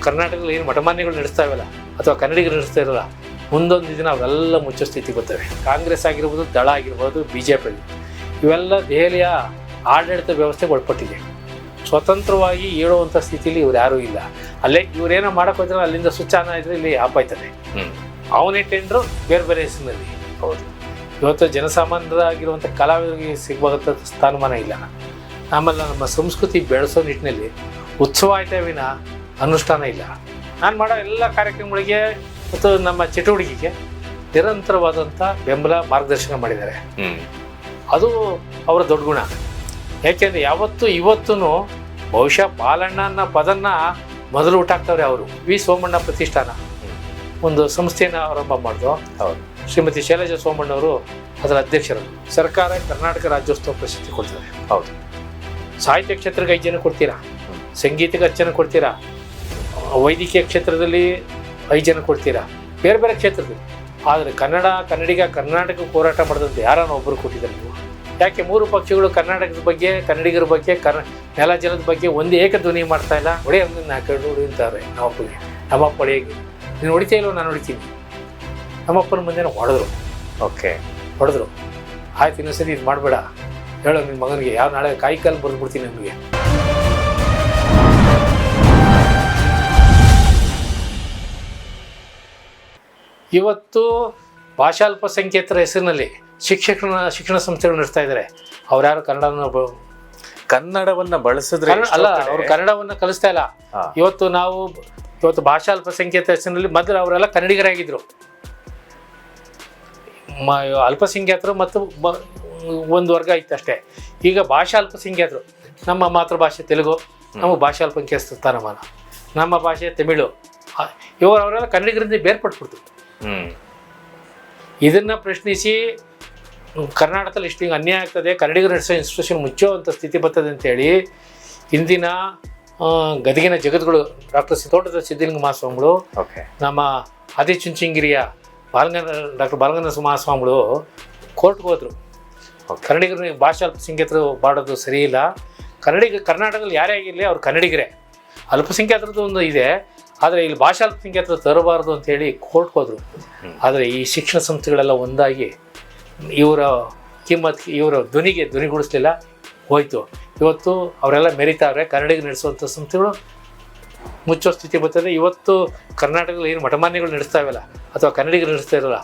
ಕರ್ನಾಟಕದಲ್ಲಿ ಏನು ಮಠಮಾನ್ಯಗಳು ನಡೆಸ್ತಾವಲ್ಲ ಅಥವಾ ಕನ್ನಡಿಗರು ನಡೆಸ್ತಾ ಇರಲ್ಲ ಮುಂದೊಂದು ದಿನ ಅವೆಲ್ಲ ಮುಚ್ಚೋ ಸ್ಥಿತಿ ಬರ್ತವೆ ಕಾಂಗ್ರೆಸ್ ಆಗಿರ್ಬೋದು ದಳ ಆಗಿರ್ಬೋದು ಬಿ ಜೆ ಪಿ ಇವೆಲ್ಲ ದೆಹಲಿಯ ಆಡಳಿತ ವ್ಯವಸ್ಥೆಗೆ ಒಳಪಟ್ಟಿದೆ. ಸ್ವತಂತ್ರವಾಗಿ ಹೇಳುವಂಥ ಸ್ಥಿತಿಲಿ ಇವ್ರು ಯಾರೂ ಇಲ್ಲ. ಅಲ್ಲೇ ಇವರೇನೋ ಮಾಡಕ್ಕೆ ಹೋದ್ರೆ ಅಲ್ಲಿಂದ ಸ್ವಿಚ್ ಆನ್ ಇದ್ರೆ ಇಲ್ಲಿ ಆಪ್ ಆಯ್ತದೆ ಹ್ಮ್. ಅವನೇ ಟೆಂಡ್ರು ಬೇರೆ ಬೇರೆ ಹೆಸರಿನಲ್ಲಿ. ಹೌದು. ಇವತ್ತು ಜನಸಾಮಾನ್ಯರಾಗಿರುವಂಥ ಕಲಾವಿದರಿಗೆ ಸಿಗಬಹುದ ಸ್ಥಾನಮಾನ ಇಲ್ಲ. ಆಮೇಲೆ ನಮ್ಮ ಸಂಸ್ಕೃತಿ ಬೆಳೆಸೋ ನಿಟ್ಟಿನಲ್ಲಿ ಉತ್ಸವ ಆಯ್ತಾ ವಿನ ಅನುಷ್ಠಾನ ಇಲ್ಲ. ನಾನು ಮಾಡೋ ಎಲ್ಲ ಕಾರ್ಯಕ್ರಮಗಳಿಗೆ ಮತ್ತು ನಮ್ಮ ಚಟುವಟಿಕೆಗೆ ನಿರಂತರವಾದಂಥ ಬೆಂಬಲ ಮಾರ್ಗದರ್ಶನ ಮಾಡಿದ್ದಾರೆ. ಅದು ಅವರ ದೊಡ್ಡ ಗುಣ. ಯಾಕೆಂದರೆ ಯಾವತ್ತು ಇವತ್ತೂ ಬಹುಶಃ ಬಾಲಣ್ಣ ಅನ್ನೋ ಪದನ್ನ ಮೊದಲು ಹುಟ್ಟಾಕ್ತವ್ರೆ ಅವರು. ವಿ. ಸೋಮಣ್ಣ ಪ್ರತಿಷ್ಠಾನ. ಒಂದು ಸಂಸ್ಥೆಯನ್ನು ಆರಂಭ ಮಾಡಿದ್ರು ಹೌದು. ಶ್ರೀಮತಿ ಶೈಲಜಾ ಸೋಮಣ್ಣವರು ಅದರ ಅಧ್ಯಕ್ಷರು. ಸರ್ಕಾರ ಕರ್ನಾಟಕ ರಾಜ್ಯೋತ್ಸವ ಪ್ರಶಸ್ತಿ ಕೊಡ್ತಾರೆ. ಹೌದು. ಸಾಹಿತ್ಯ ಕ್ಷೇತ್ರಕ್ಕೆ ಐದು ಜನ ಕೊಡ್ತೀರಾ? ಸಂಗೀತಕ್ಕೆ ಹತ್ತು ಜನ ಕೊಡ್ತೀರಾ? ವೈದ್ಯಕೀಯ ಕ್ಷೇತ್ರದಲ್ಲಿ ಐದು ಜನ ಕೊಡ್ತೀರಾ? ಬೇರೆ ಬೇರೆ ಕ್ಷೇತ್ರದಲ್ಲಿ. ಆದರೆ ಕನ್ನಡ ಕನ್ನಡಿಗ ಕರ್ನಾಟಕ ಹೋರಾಟ ಮಾಡಿದಂತೆ ಯಾರನ್ನ ಒಬ್ಬರು ಕೊಟ್ಟಿದ್ದಾರೆ ನೀವು? ಯಾಕೆ ಮೂರು ಪಕ್ಷಗಳು ಕರ್ನಾಟಕದ ಬಗ್ಗೆ ಕನ್ನಡಿಗರ ಬಗ್ಗೆ ಕರ್ ನೆಲ ಜನದ ಬಗ್ಗೆ ಒಂದು ಏಕಧ್ವನಿ ಮಾಡ್ತಾ ಇಲ್ಲ? ಹೊಡೆ ಅಂದ್ರೆ ನಾ ಕಣ್ಣು ಹೊಡಿ ಅಂತಾರೆ ನಮ್ಮಪ್ಪಗೆ. ನಮ್ಮಪ್ಪ ಹೊಡೆಯಾಗಿ ನೀನು ಹೊಡಿತಾ ಇಲ್ವೋ? ನಾನು ಹೊಡಿತೀನಿ. ನಮ್ಮಪ್ಪನ ಮುಂದೆ ಹೊಡೆದ್ರು. ಓಕೆ. ಹೊಡೆದ್ರು. ಆಯ್ತು ಇನ್ನೊಂದ್ಸರಿ ಇದು ಮಾಡಬೇಡ. ಹೇಳೋ ನಿನ್ನ ಮಗನಿಗೆ. ಯಾವ ನಾಳೆ ಕಾಯಿ ಕಾಲು ಬರೆದ್ಬಿಡ್ತೀನಿ ನಿಮಗೆ. ಇವತ್ತು ಭಾಷಾ ಅಲ್ಪಸಂಖ್ಯಾತರ ಹೆಸರಿನಲ್ಲಿ ಶಿಕ್ಷಕನ ಶಿಕ್ಷಣ ಸಂಸ್ಥೆಗಳು ನಡೆಸ್ತಾ ಇದ್ದಾರೆ ಅವ್ರು ಯಾರು ಕನ್ನಡವನ್ನು ಕನ್ನಡವನ್ನು ಬಳಸಿದ್ರೆ ಅಲ್ಲ ಅವ್ರು ಕನ್ನಡವನ್ನು ಕಲಿಸ್ತಾ ಇಲ್ಲ. ಇವತ್ತು ನಾವು ಇವತ್ತು ಭಾಷಾ ಅಲ್ಪಸಂಖ್ಯಾತ ಹೆಸರಿನಲ್ಲಿ ಮೊದಲು ಅವರೆಲ್ಲ ಕನ್ನಡಿಗರಾಗಿದ್ದರು ಮ ಅಲ್ಪಸಂಖ್ಯಾತರು ಮತ್ತು ಒಂದು ವರ್ಗ ಇತ್ತು ಅಷ್ಟೇ. ಈಗ ಭಾಷಾ ಅಲ್ಪಸಂಖ್ಯಾತರು ನಮ್ಮ ಮಾತೃಭಾಷೆ ತೆಲುಗು ನಮ್ಮ ಭಾಷಾ ಅಲ್ಪಸಂಖ್ಯಾತ ಸ್ಥಾನಮಾನ ನಮ್ಮ ಭಾಷೆ ತಮಿಳು ಇವರು ಅವರೆಲ್ಲ ಕನ್ನಡಿಗರಿಂದ ಬೇರ್ಪಟ್ಬಿಡ್ತು ಇದನ್ನು ಪ್ರಶ್ನಿಸಿ ಕರ್ನಾಟಕದಲ್ಲಿ ಇಷ್ಟು ಹಿಂಗೆ ಅನ್ಯಾಯ ಆಗ್ತದೆ ಕನ್ನಡಿಗರು ನಡೆಸೋ ಇನ್ಸ್ಟಿಟ್ಯೂಷನ್ ಮುಚ್ಚುವಂಥ ಸ್ಥಿತಿ ಬರ್ತದೆ ಅಂತೇಳಿ ಇಂದಿನ ಗದಗಿನ ಜಗದ್ಗಳು ಡಾಕ್ಟರ್ ತೋಟದ ಸಿದ್ದಲಿಂಗ ಮಹಾಸ್ವಾಮಿಗಳು ಓಕೆ ನಮ್ಮ ಆದಿಚುಂಚನಗಿರಿಯ ಬಾಲಗಂಗ ಡಾಕ್ಟರ್ ಬಾಲಗಂಗ ಮಹಾಸ್ವಾಮಿಗಳು ಕೋರ್ಟ್ಗೆ ಹೋದರು. ಕನ್ನಡಿಗರು ಭಾಷಾ ಅಲ್ಪಸಂಖ್ಯಾತರು ಬಾಡೋದು ಸರಿ ಇಲ್ಲ. ಕನ್ನಡಿಗ ಕರ್ನಾಟಕದಲ್ಲಿ ಯಾರೇ ಆಗಿರಲಿ ಅವ್ರು ಕನ್ನಡಿಗರೇ. ಅಲ್ಪಸಂಖ್ಯಾತರದ್ದು ಒಂದು ಇದೆ. ಆದರೆ ಇಲ್ಲಿ ಭಾಷಾ ಹತ್ರ ತರಬಾರ್ದು ಅಂತೇಳಿ ಕೋರ್ಟ್ ಹೋದರು. ಆದರೆ ಈ ಶಿಕ್ಷಣ ಸಂಸ್ಥೆಗಳೆಲ್ಲ ಒಂದಾಗಿ ಇವರ ಕಿಮ್ಮತ್ ಇವರ ಧ್ವನಿಗೆ ಧ್ವನಿಗೊಳಿಸ್ಲಿಲ್ಲ ಹೋಯ್ತು. ಇವತ್ತು ಅವರೆಲ್ಲ ಮೆರಿತಾವ್ರೆ ಕನ್ನಡಿಗೆ ನಡೆಸುವಂಥ ಸಂಸ್ಥೆಗಳು. ಮುಚ್ಚೋ ಸ್ಥಿತಿ ಬರ್ತದೆ. ಇವತ್ತು ಕರ್ನಾಟಕದಲ್ಲಿ ಏನು ಮಠಮಾನ್ಯಗಳು ನಡೆಸ್ತಾವಲ್ಲ ಅಥವಾ ಕನ್ನಡಿಗರು ನಡೆಸ್ತಾ ಇರಲ್ಲ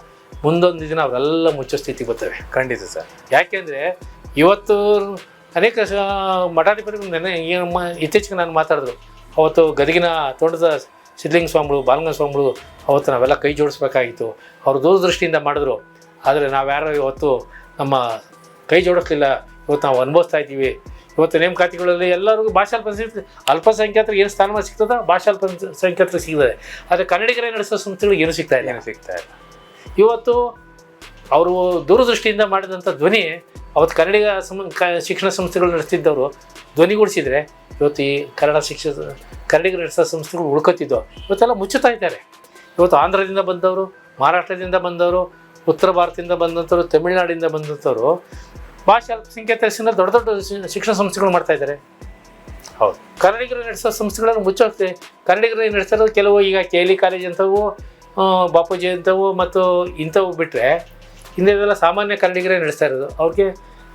ಮುಂದೊಂದು ದಿನ ಅವರೆಲ್ಲ ಮುಚ್ಚೋ ಸ್ಥಿತಿ ಬರ್ತವೆ. ಖಂಡಿತ ಸರ್. ಯಾಕೆಂದರೆ ಇವತ್ತು ಅನೇಕ ಮಠಾಧಿಪತಿಗಳು ನೆನೆ ಏನು ಇತ್ತೀಚೆಗೆ ನಾನು ಮಾತಾಡಿದ್ರು. ಅವತ್ತು ಗದಗಿನ ತೋಟದ ಸಿದ್ಧಲಿಂಗ ಸ್ವಾಮಿಗಳು ಬಾಲಂಗ ಸ್ವಾಮಿಗಳು ಅವತ್ತು ನಾವೆಲ್ಲ ಕೈ ಜೋಡಿಸ್ಬೇಕಾಗಿತ್ತು. ಅವರು ದೂರದೃಷ್ಟಿಯಿಂದ ಮಾಡಿದ್ರು. ಆದರೆ ನಾವ್ಯಾರೋ ಇವತ್ತು ನಮ್ಮ ಕೈ ಜೋಡಿಸ್ಲಿಲ್ಲ. ಇವತ್ತು ನಾವು ಅನುಭವಿಸ್ತಾ ಇದ್ದೀವಿ. ಇವತ್ತು ನೇಮಕಾತಿಗಳಲ್ಲಿ ಎಲ್ಲರಿಗೂ ಭಾಷಾ ಅಲ್ಪಸಂಖ್ಯಾತ ಅಲ್ಪಸಂಖ್ಯಾತರಿಗೆ ಏನು ಸ್ಥಾನಮಾನ ಸಿಗ್ತದ ಭಾಷಾ ಅಲ್ಪಸಂಖ್ಯಾತರಿಗೆ ಸಿಗ್ತದೆ. ಆದರೆ ಕನ್ನಡಿಗರೇ ನಡೆಸೋ ಸಂಸ್ಥೆಗಳಿಗೆ ಏನು ಸಿಗ್ತಾ ಇಲ್ಲ. ಏನು ಸಿಗ್ತಾ ಇಲ್ಲ. ಇವತ್ತು ಅವರು ದೂರದೃಷ್ಟಿಯಿಂದ ಮಾಡಿದಂಥ ಧ್ವನಿ ಅವತ್ತು ಕನ್ನಡಿಗ ಸಮ ಕ ಶಿಕ್ಷಣ ಸಂಸ್ಥೆಗಳು ನಡೆಸ್ತಿದ್ದವರು ಧ್ವನಿಗೂಡಿಸಿದ್ರೆ ಇವತ್ತು ಈ ಕನ್ನಡ ಶಿಕ್ಷಣ ಕನ್ನಡಿಗರು ನಡೆಸೋ ಸಂಸ್ಥೆಗಳು ಉಳ್ಕೊತಿದ್ದವು. ಇವತ್ತೆಲ್ಲ ಮುಚ್ಚುತ್ತಾ ಇದ್ದಾರೆ. ಇವತ್ತು ಆಂಧ್ರದಿಂದ ಬಂದವರು, ಮಹಾರಾಷ್ಟ್ರದಿಂದ ಬಂದವರು, ಉತ್ತರ ಭಾರತದಿಂದ ಬಂದಂಥವ್ರು ತಮಿಳುನಾಡಿಂದ ಬಂದಂಥವ್ರು ಭಾಷೆ ಅಲ್ಪಸಂಖ್ಯಾತರಿಸಿಂದ ದೊಡ್ಡ ದೊಡ್ಡ ಶಿಕ್ಷಣ ಸಂಸ್ಥೆಗಳು ಮಾಡ್ತಾ ಇದ್ದಾರೆ. ಹೌದು. ಕನ್ನಡಿಗರು ನಡೆಸೋ ಸಂಸ್ಥೆಗಳನ್ನು ಮುಚ್ಚೋಗ್ತದೆ. ಕನ್ನಡಿಗರು ನಡೆಸಿರೋದು ಕೆಲವು ಈಗ ಕೆ ಎಲ್ ಇ ಕಾಲೇಜ್ ಅಂಥವು ಬಾಪೂಜಿ ಅಂಥವು ಮತ್ತು ಇಂಥವು ಬಿಟ್ಟರೆ ಹಿಂದೆಲ್ಲ ಸಾಮಾನ್ಯ ಕನ್ನಡಿಗರೇ ನಡೆಸ್ತಾ ಇರೋದು. ಅವ್ರಿಗೆ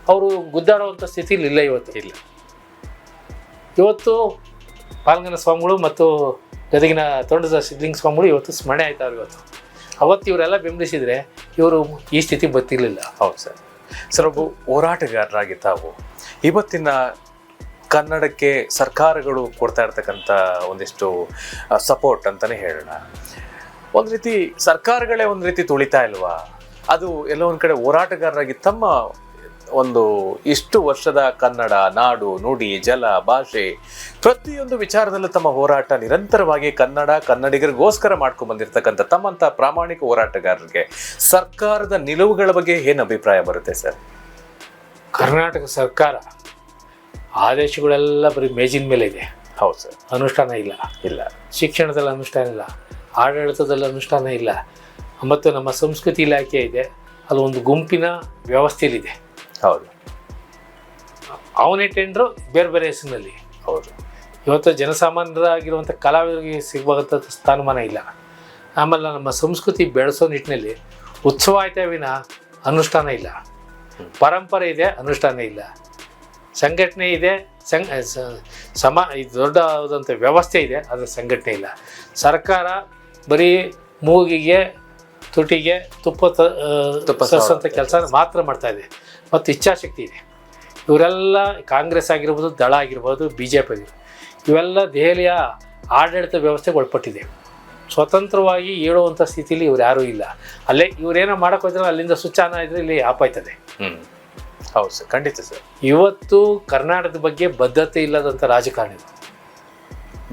ಅವರು ಗುದ್ದಾಡುವಂಥ ಸ್ಥಿತಿಲಿ ಇಲ್ಲ ಇವತ್ತು. ಇಲ್ಲ. ಇವತ್ತು ಪಾಲ್ಗನ ಸ್ವಾಮಿಗಳು ಮತ್ತು ಗದಗಿನ ತೊಂಡದ ಸಿದ್ಧಲಿಂಗ ಸ್ವಾಮಿಗಳು ಇವತ್ತು ಸ್ಮರಣೆ ಆಯ್ತಾವ್ರು ಇವತ್ತು. ಅವತ್ತು ಇವರೆಲ್ಲ ಬೆಂಬಲಿಸಿದರೆ ಇವರು ಈ ಸ್ಥಿತಿ ಗೊತ್ತಿರಲಿಲ್ಲ ಹೌದು ಸರ್. ಸರ್, ಒಬ್ಬ ಹೋರಾಟಗಾರರಾಗಿ ತಾವು, ಇವತ್ತಿನ ಕನ್ನಡಕ್ಕೆ ಸರ್ಕಾರಗಳು ಕೊಡ್ತಾ ಇರ್ತಕ್ಕಂಥ ಒಂದಿಷ್ಟು ಸಪೋರ್ಟ್ ಅಂತಲೇ ಹೇಳೋಣ. ಒಂದು ರೀತಿ ಸರ್ಕಾರಗಳೇ ಒಂದು ರೀತಿ ತುಳಿತಾ ಇಲ್ವಾ? ಅದು ಎಲ್ಲೋ ಒಂದು ಕಡೆ ಹೋರಾಟಗಾರರಾಗಿ ತಮ್ಮ ಒಂದು ಇಷ್ಟು ವರ್ಷದ ಕನ್ನಡ ನಾಡು ನುಡಿ ಜಲ ಭಾಷೆ ಪ್ರತಿಯೊಂದು ವಿಚಾರದಲ್ಲೂ ತಮ್ಮ ಹೋರಾಟ ನಿರಂತರವಾಗಿ ಕನ್ನಡ ಕನ್ನಡಿಗರಿಗೋಸ್ಕರ ಮಾಡ್ಕೊಂಡು ಬಂದಿರತಕ್ಕಂಥ ತಮ್ಮಂಥ ಪ್ರಾಮಾಣಿಕ ಹೋರಾಟಗಾರರಿಗೆ ಸರ್ಕಾರದ ನಿಲುವುಗಳ ಬಗ್ಗೆ ಏನು ಅಭಿಪ್ರಾಯ ಬರುತ್ತೆ ಸರ್? ಕರ್ನಾಟಕ ಸರ್ಕಾರ ಆದೇಶಗಳೆಲ್ಲ ಬರೀ ಮೇಜಿನ ಮೇಲೆ ಇದೆ. ಹೌದು ಸರ್. ಅನುಷ್ಠಾನ ಇಲ್ಲ. ಇಲ್ಲ. ಶಿಕ್ಷಣದಲ್ಲಿ ಅನುಷ್ಠಾನ ಇಲ್ಲ. ಆಡಳಿತದಲ್ಲಿ ಅನುಷ್ಠಾನ ಇಲ್ಲ. ಮತ್ತು ನಮ್ಮ ಸಂಸ್ಕೃತಿ ಇಲಾಖೆ ಇದೆ. ಅದು ಒಂದು ಗುಂಪಿನ ವ್ಯವಸ್ಥೆಯಲ್ಲಿದೆ. ಹೌದು. ಅವನೇ ಟೆಂಡ್ರು ಬೇರೆ ಬೇರೆ ಹೆಸರಿನಲ್ಲಿ. ಹೌದು. ಇವತ್ತು ಜನಸಾಮಾನ್ಯರಾಗಿರುವಂಥ ಕಲಾವಿದರಿಗೆ ಸಿಗುವಂಥ ಸ್ಥಾನಮಾನ ಇಲ್ಲ. ಆಮೇಲೆ ನಮ್ಮ ಸಂಸ್ಕೃತಿ ಬೆಳೆಸೋ ನಿಟ್ಟಿನಲ್ಲಿ ಉತ್ಸವ ಆಯ್ತಾ ವಿನ ಅನುಷ್ಠಾನ ಇಲ್ಲ. ಪರಂಪರೆ ಇದೆ ಅನುಷ್ಠಾನ ಇಲ್ಲ. ಸಂಘಟನೆ ಇದೆ ಸಂಘ ಸಮ ಇದು ದೊಡ್ಡದಾದಂಥ ವ್ಯವಸ್ಥೆ ಇದೆ ಅದರ ಸಂಘಟನೆ ಇಲ್ಲ. ಸರ್ಕಾರ ಬರೀ ಮೂಗಿಗೆ ತುಟಿಗೆ ತುಪ್ಪ ತುಪ್ಪ ಕೆಲಸ ಮಾತ್ರ ಮಾಡ್ತಾಯಿದೆ ಇದೆ. ಮತ್ತು ಇಚ್ಛಾಶಕ್ತಿ ಇದೆ. ಇವರೆಲ್ಲ ಕಾಂಗ್ರೆಸ್ ಆಗಿರ್ಬೋದು ದಳ ಆಗಿರ್ಬೋದು ಬಿ ಜೆ ಪಿ ಆಗಿರ್ಬೋದು ಇವೆಲ್ಲ ದೆಹಲಿಯ ಆಡಳಿತ ವ್ಯವಸ್ಥೆಗೆ ಒಳಪಟ್ಟಿದೆ. ಸ್ವತಂತ್ರವಾಗಿ ಹೇಳುವಂಥ ಸ್ಥಿತಿಲಿ ಇವ್ರು ಯಾರೂ ಇಲ್ಲ. ಅಲ್ಲೇ ಇವರೇನೋ ಮಾಡೋಕೆ ಹೋದ್ರೆ ಅಲ್ಲಿಂದ ಸ್ವಿಚ್ ಆನ್ ಇದ್ರೆ ಇಲ್ಲಿ ಆಪ್ ಆಯ್ತದೆ ಹ್ಮ್. ಹೌದು ಸರ್. ಖಂಡಿತ ಸರ್. ಇವತ್ತು ಕರ್ನಾಟಕದ ಬಗ್ಗೆ ಬದ್ಧತೆ ಇಲ್ಲದಂಥ ರಾಜಕಾರಣಿಗಳು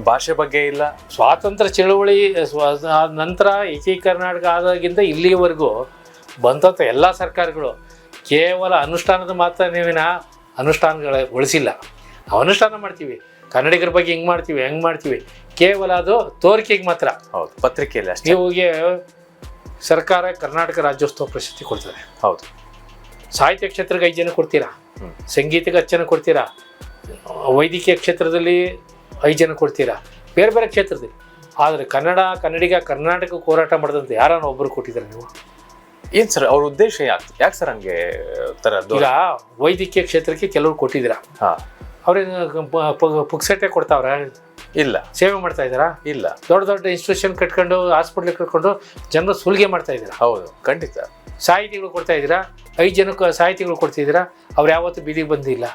ಭಾಷೆ ಬಗ್ಗೆ ಇಲ್ಲ. ಸ್ವಾತಂತ್ರ್ಯ ಚಳುವಳಿ ನಂತರ ಈ ಕರ್ನಾಟಕ ಆದಾಗಿಂದ ಇಲ್ಲಿಯವರೆಗೂ ಬಂದಂಥ ಎಲ್ಲ ಸರ್ಕಾರಗಳು ಕೇವಲ ಅನುಷ್ಠಾನದ ಮಾತ್ರ ನೀವಿನ ಅನುಷ್ಠಾನಗಳ ಉಳಿಸಿಲ್ಲ. ನಾವು ಅನುಷ್ಠಾನ ಮಾಡ್ತೀವಿ. ಕನ್ನಡಿಗರ ಬಗ್ಗೆ ಹಿಂಗೆ ಮಾಡ್ತೀವಿ ಹೆಂಗೆ ಮಾಡ್ತೀವಿ? ಕೇವಲ ಅದು ತೋರಿಕೆಗೆ ಮಾತ್ರ. ಹೌದು ಪತ್ರಿಕೆಯಲ್ಲಿ ಅಷ್ಟೇ. ನೀವುಗೆ ಸರ್ಕಾರ ಕರ್ನಾಟಕ ರಾಜ್ಯೋತ್ಸವ ಪ್ರಶಸ್ತಿ ಕೊಡ್ತದೆ. ಹೌದು. ಸಾಹಿತ್ಯ ಕ್ಷೇತ್ರಕ್ಕೆ ಐದು ಜನ ಕೊಡ್ತೀರಾ? ಸಂಗೀತಕ್ಕೆ ಹತ್ತು ಜನ ಕೊಡ್ತೀರಾ? ವೈದ್ಯಕೀಯ ಕ್ಷೇತ್ರದಲ್ಲಿ ಐದು ಜನ ಕೊಡ್ತೀರಾ? ಬೇರೆ ಬೇರೆ ಕ್ಷೇತ್ರದಲ್ಲಿ. ಆದರೆ ಕನ್ನಡ ಕನ್ನಡಿಗ ಕರ್ನಾಟಕಕ್ಕೆ ಹೋರಾಟ ಮಾಡಿದಂತೆ ಯಾರನ್ನ ಒಬ್ಬರು ಕೊಟ್ಟಿದ್ದಾರೆ ನೀವು? ಏನ್ ಸರ್ ಅವ್ರ ಉದ್ದೇಶ ಯಾಕೆ ಯಾಕೆ ಸರ್ ಹಂಗೆ ತರ ಈಗ ವೈದ್ಯಕೀಯ ಕ್ಷೇತ್ರಕ್ಕೆ ಕೆಲವರು ಕೊಟ್ಟಿದ್ದೀರಾ? ಹಾ. ಅವ್ರೇನು ಪುಕ್ಸಟ್ಟೆ ಕೊಡ್ತಾವ್ರ? ಇಲ್ಲ. ಸೇವೆ ಮಾಡ್ತಾ ಇದ್ದಾರಾ? ಇಲ್ಲ. ದೊಡ್ಡ ದೊಡ್ಡ ಇನ್ಸ್ಟಿಟ್ಯೂಷನ್ ಕಟ್ಕೊಂಡು ಹಾಸ್ಪಿಟ್ಲ್ ಕಟ್ಕೊಂಡು ಜನರು ಸುಲಿಗೆ ಮಾಡ್ತಾ ಇದ್ದೀರಾ? ಹೌದು ಖಂಡಿತ. ಸಾಹಿತಿಗಳು ಕೊಡ್ತಾ ಇದ್ದೀರಾ? ಐದು ಜನಕ್ಕೆ ಸಾಹಿತಿಗಳು ಕೊಡ್ತಿದ್ದೀರಾ ಅವ್ರು ಯಾವತ್ತೂ ಬೀದಿಗೆ ಬಂದಿಲ್ಲ.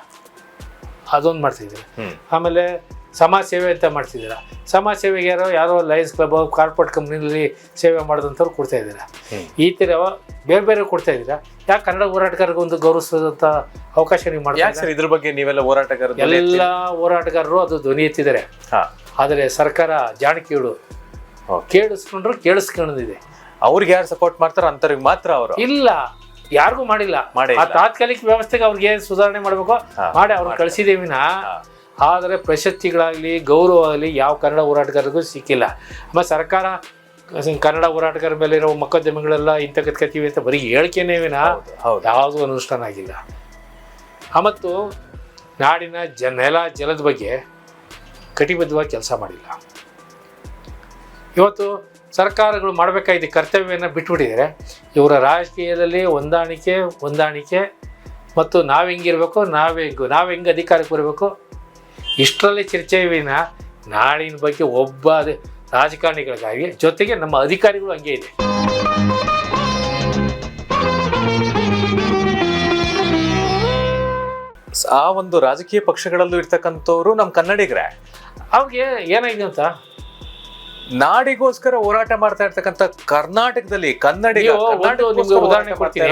ಅದೊಂದು ಮಾಡ್ತಿದ್ದೀರಾ ಹ್ಮ್. ಆಮೇಲೆ ಸಮಾಜ ಸೇವೆ ಅಂತ ಮಾಡ್ತಿದ್ದೀರಾ? ಸಮಾಜ ಸೇವೆಗೆ ಯಾರೋ ಯಾರೋ ಲಯನ್ಸ್ ಕ್ಲಬ್ ಕಾರ್ಪೊರೇಟ್ ಕಂಪ್ನಿನಲ್ಲಿ ಸೇವೆ ಮಾಡಿದಂಥವ್ರು ಕೊಡ್ತಾ ಇದ್ದೀರಾ? ಈ ಥರ ಬೇರೆ ಬೇರೆ ಕೊಡ್ತಾ ಇದ್ದೀರಾ? ಯಾಕೆ ಕನ್ನಡ ಹೋರಾಟಗಾರರಿಗೆ ಒಂದು ಗೌರವಿಸೋದಂಥ ಅವಕಾಶ ನೀವು ಮಾಡಿ ಯಾಕೆ ಸರ್ ಇದ್ರ ಬಗ್ಗೆ ನೀವೆಲ್ಲ ಹೋರಾಟಗಾರರು ಎಲ್ಲ ಹೋರಾಟಗಾರರು ಅದು ಧ್ವನಿ ಎತ್ತಿದ್ದಾರೆ. ಆದರೆ ಸರ್ಕಾರ ಜಾಣಕಿಗಳು Okay. ಕೇಳಿಸ್ಕೊಂಡ್ರು ಕೇಳಿಸ್ಕೊಂಡಿದೆ ಅವ್ರಿಗೆ ಯಾರು ಸಪೋರ್ಟ್ ಮಾಡ್ತಾರ ಅಂಥವ್ರಿಗೆ ಮಾತ್ರ ಅವರು. ಇಲ್ಲ ಯಾರಿಗೂ ಮಾಡಿಲ್ಲ. ಮಾಡಿ ಆ. ತಾತ್ಕಾಲಿಕ ವ್ಯವಸ್ಥೆಗೆ ಅವ್ರಿಗೆ ಏನ್ ಸುಧಾರಣೆ ಮಾಡಬೇಕು ಮಾಡಿ ಅವ್ರನ್ನ ಕಳಿಸಿದೇವಿನ. ಆದರೆ ಪ್ರಶಸ್ತಿಗಳಾಗಲಿ ಗೌರವ ಆಗಲಿ ಯಾವ ಕನ್ನಡ ಹೋರಾಟಗಾರರಿಗೂ ಸಿಕ್ಕಿಲ್ಲ. ಆಮೇಲೆ ಸರ್ಕಾರ ಕನ್ನಡ ಹೋರಾಟಗಾರ ಮೇಲೆ ಇರೋ ಮೊಕದ್ದಮೆಗಳೆಲ್ಲ ಇಂಥ ಕತ್ಕತೀವಿ ಅಂತ ಬರೀ ಹೇಳಿಕೆನೇ ವಿನ ಹೌದು ಯಾವುದೂ ಅನುಷ್ಠಾನ ಆಗಿಲ್ಲ ಆ ಮತ್ತು ನಾಡಿನ ಜ ನೆಲ ಜಲದ ಬಗ್ಗೆ ಕಟಿಬದ್ಧವಾಗಿ ಕೆಲಸ ಮಾಡಿಲ್ಲ. ಇವತ್ತು ಸರ್ಕಾರಗಳು ಮಾಡಬೇಕಾದ ಕರ್ತವ್ಯವನ್ನು ಬಿಟ್ಬಿಟ್ಟಿದ್ದಾರೆ. ಇವರ ರಾಜಕೀಯದಲ್ಲಿ ಹೊಂದಾಣಿಕೆ ಹೊಂದಾಣಿಕೆ ಮತ್ತು ನಾವು ಹೆಂಗಿರಬೇಕು ನಾವು ಹೆಂಗು ನಾವು ಹೆಂಗೆ ಅಧಿಕಾರಕ್ಕೆ ಬರಬೇಕು ಇಷ್ಟರಲ್ಲಿ ಚರ್ಚೆ ವಿನ ನಾಡಿನ ಬಗ್ಗೆ ಒಬ್ಬ ರಾಜಕಾರಣಿಗಳಿಗಾಗಿ ಜೊತೆಗೆ ನಮ್ಮ ಅಧಿಕಾರಿಗಳು ಹಂಗೆ ಇದೆ. ಆ ಒಂದು ರಾಜಕೀಯ ಪಕ್ಷಗಳಲ್ಲೂ ಇರ್ತಕ್ಕಂಥವ್ರು ನಮ್ಮ ಕನ್ನಡಿಗರೇ. ಅವ್ರಿಗೆ ಏನಾಗಿದೆ ಅಂತ? ನಾಡಿಗೋಸ್ಕರ ಹೋರಾಟ ಮಾಡ್ತಾ ಇರ್ತಕ್ಕಂಥ ಕರ್ನಾಟಕದಲ್ಲಿ ಕನ್ನಡಿಗ ಉದಾಹರಣೆ ಕೊಡ್ತೀನಿ.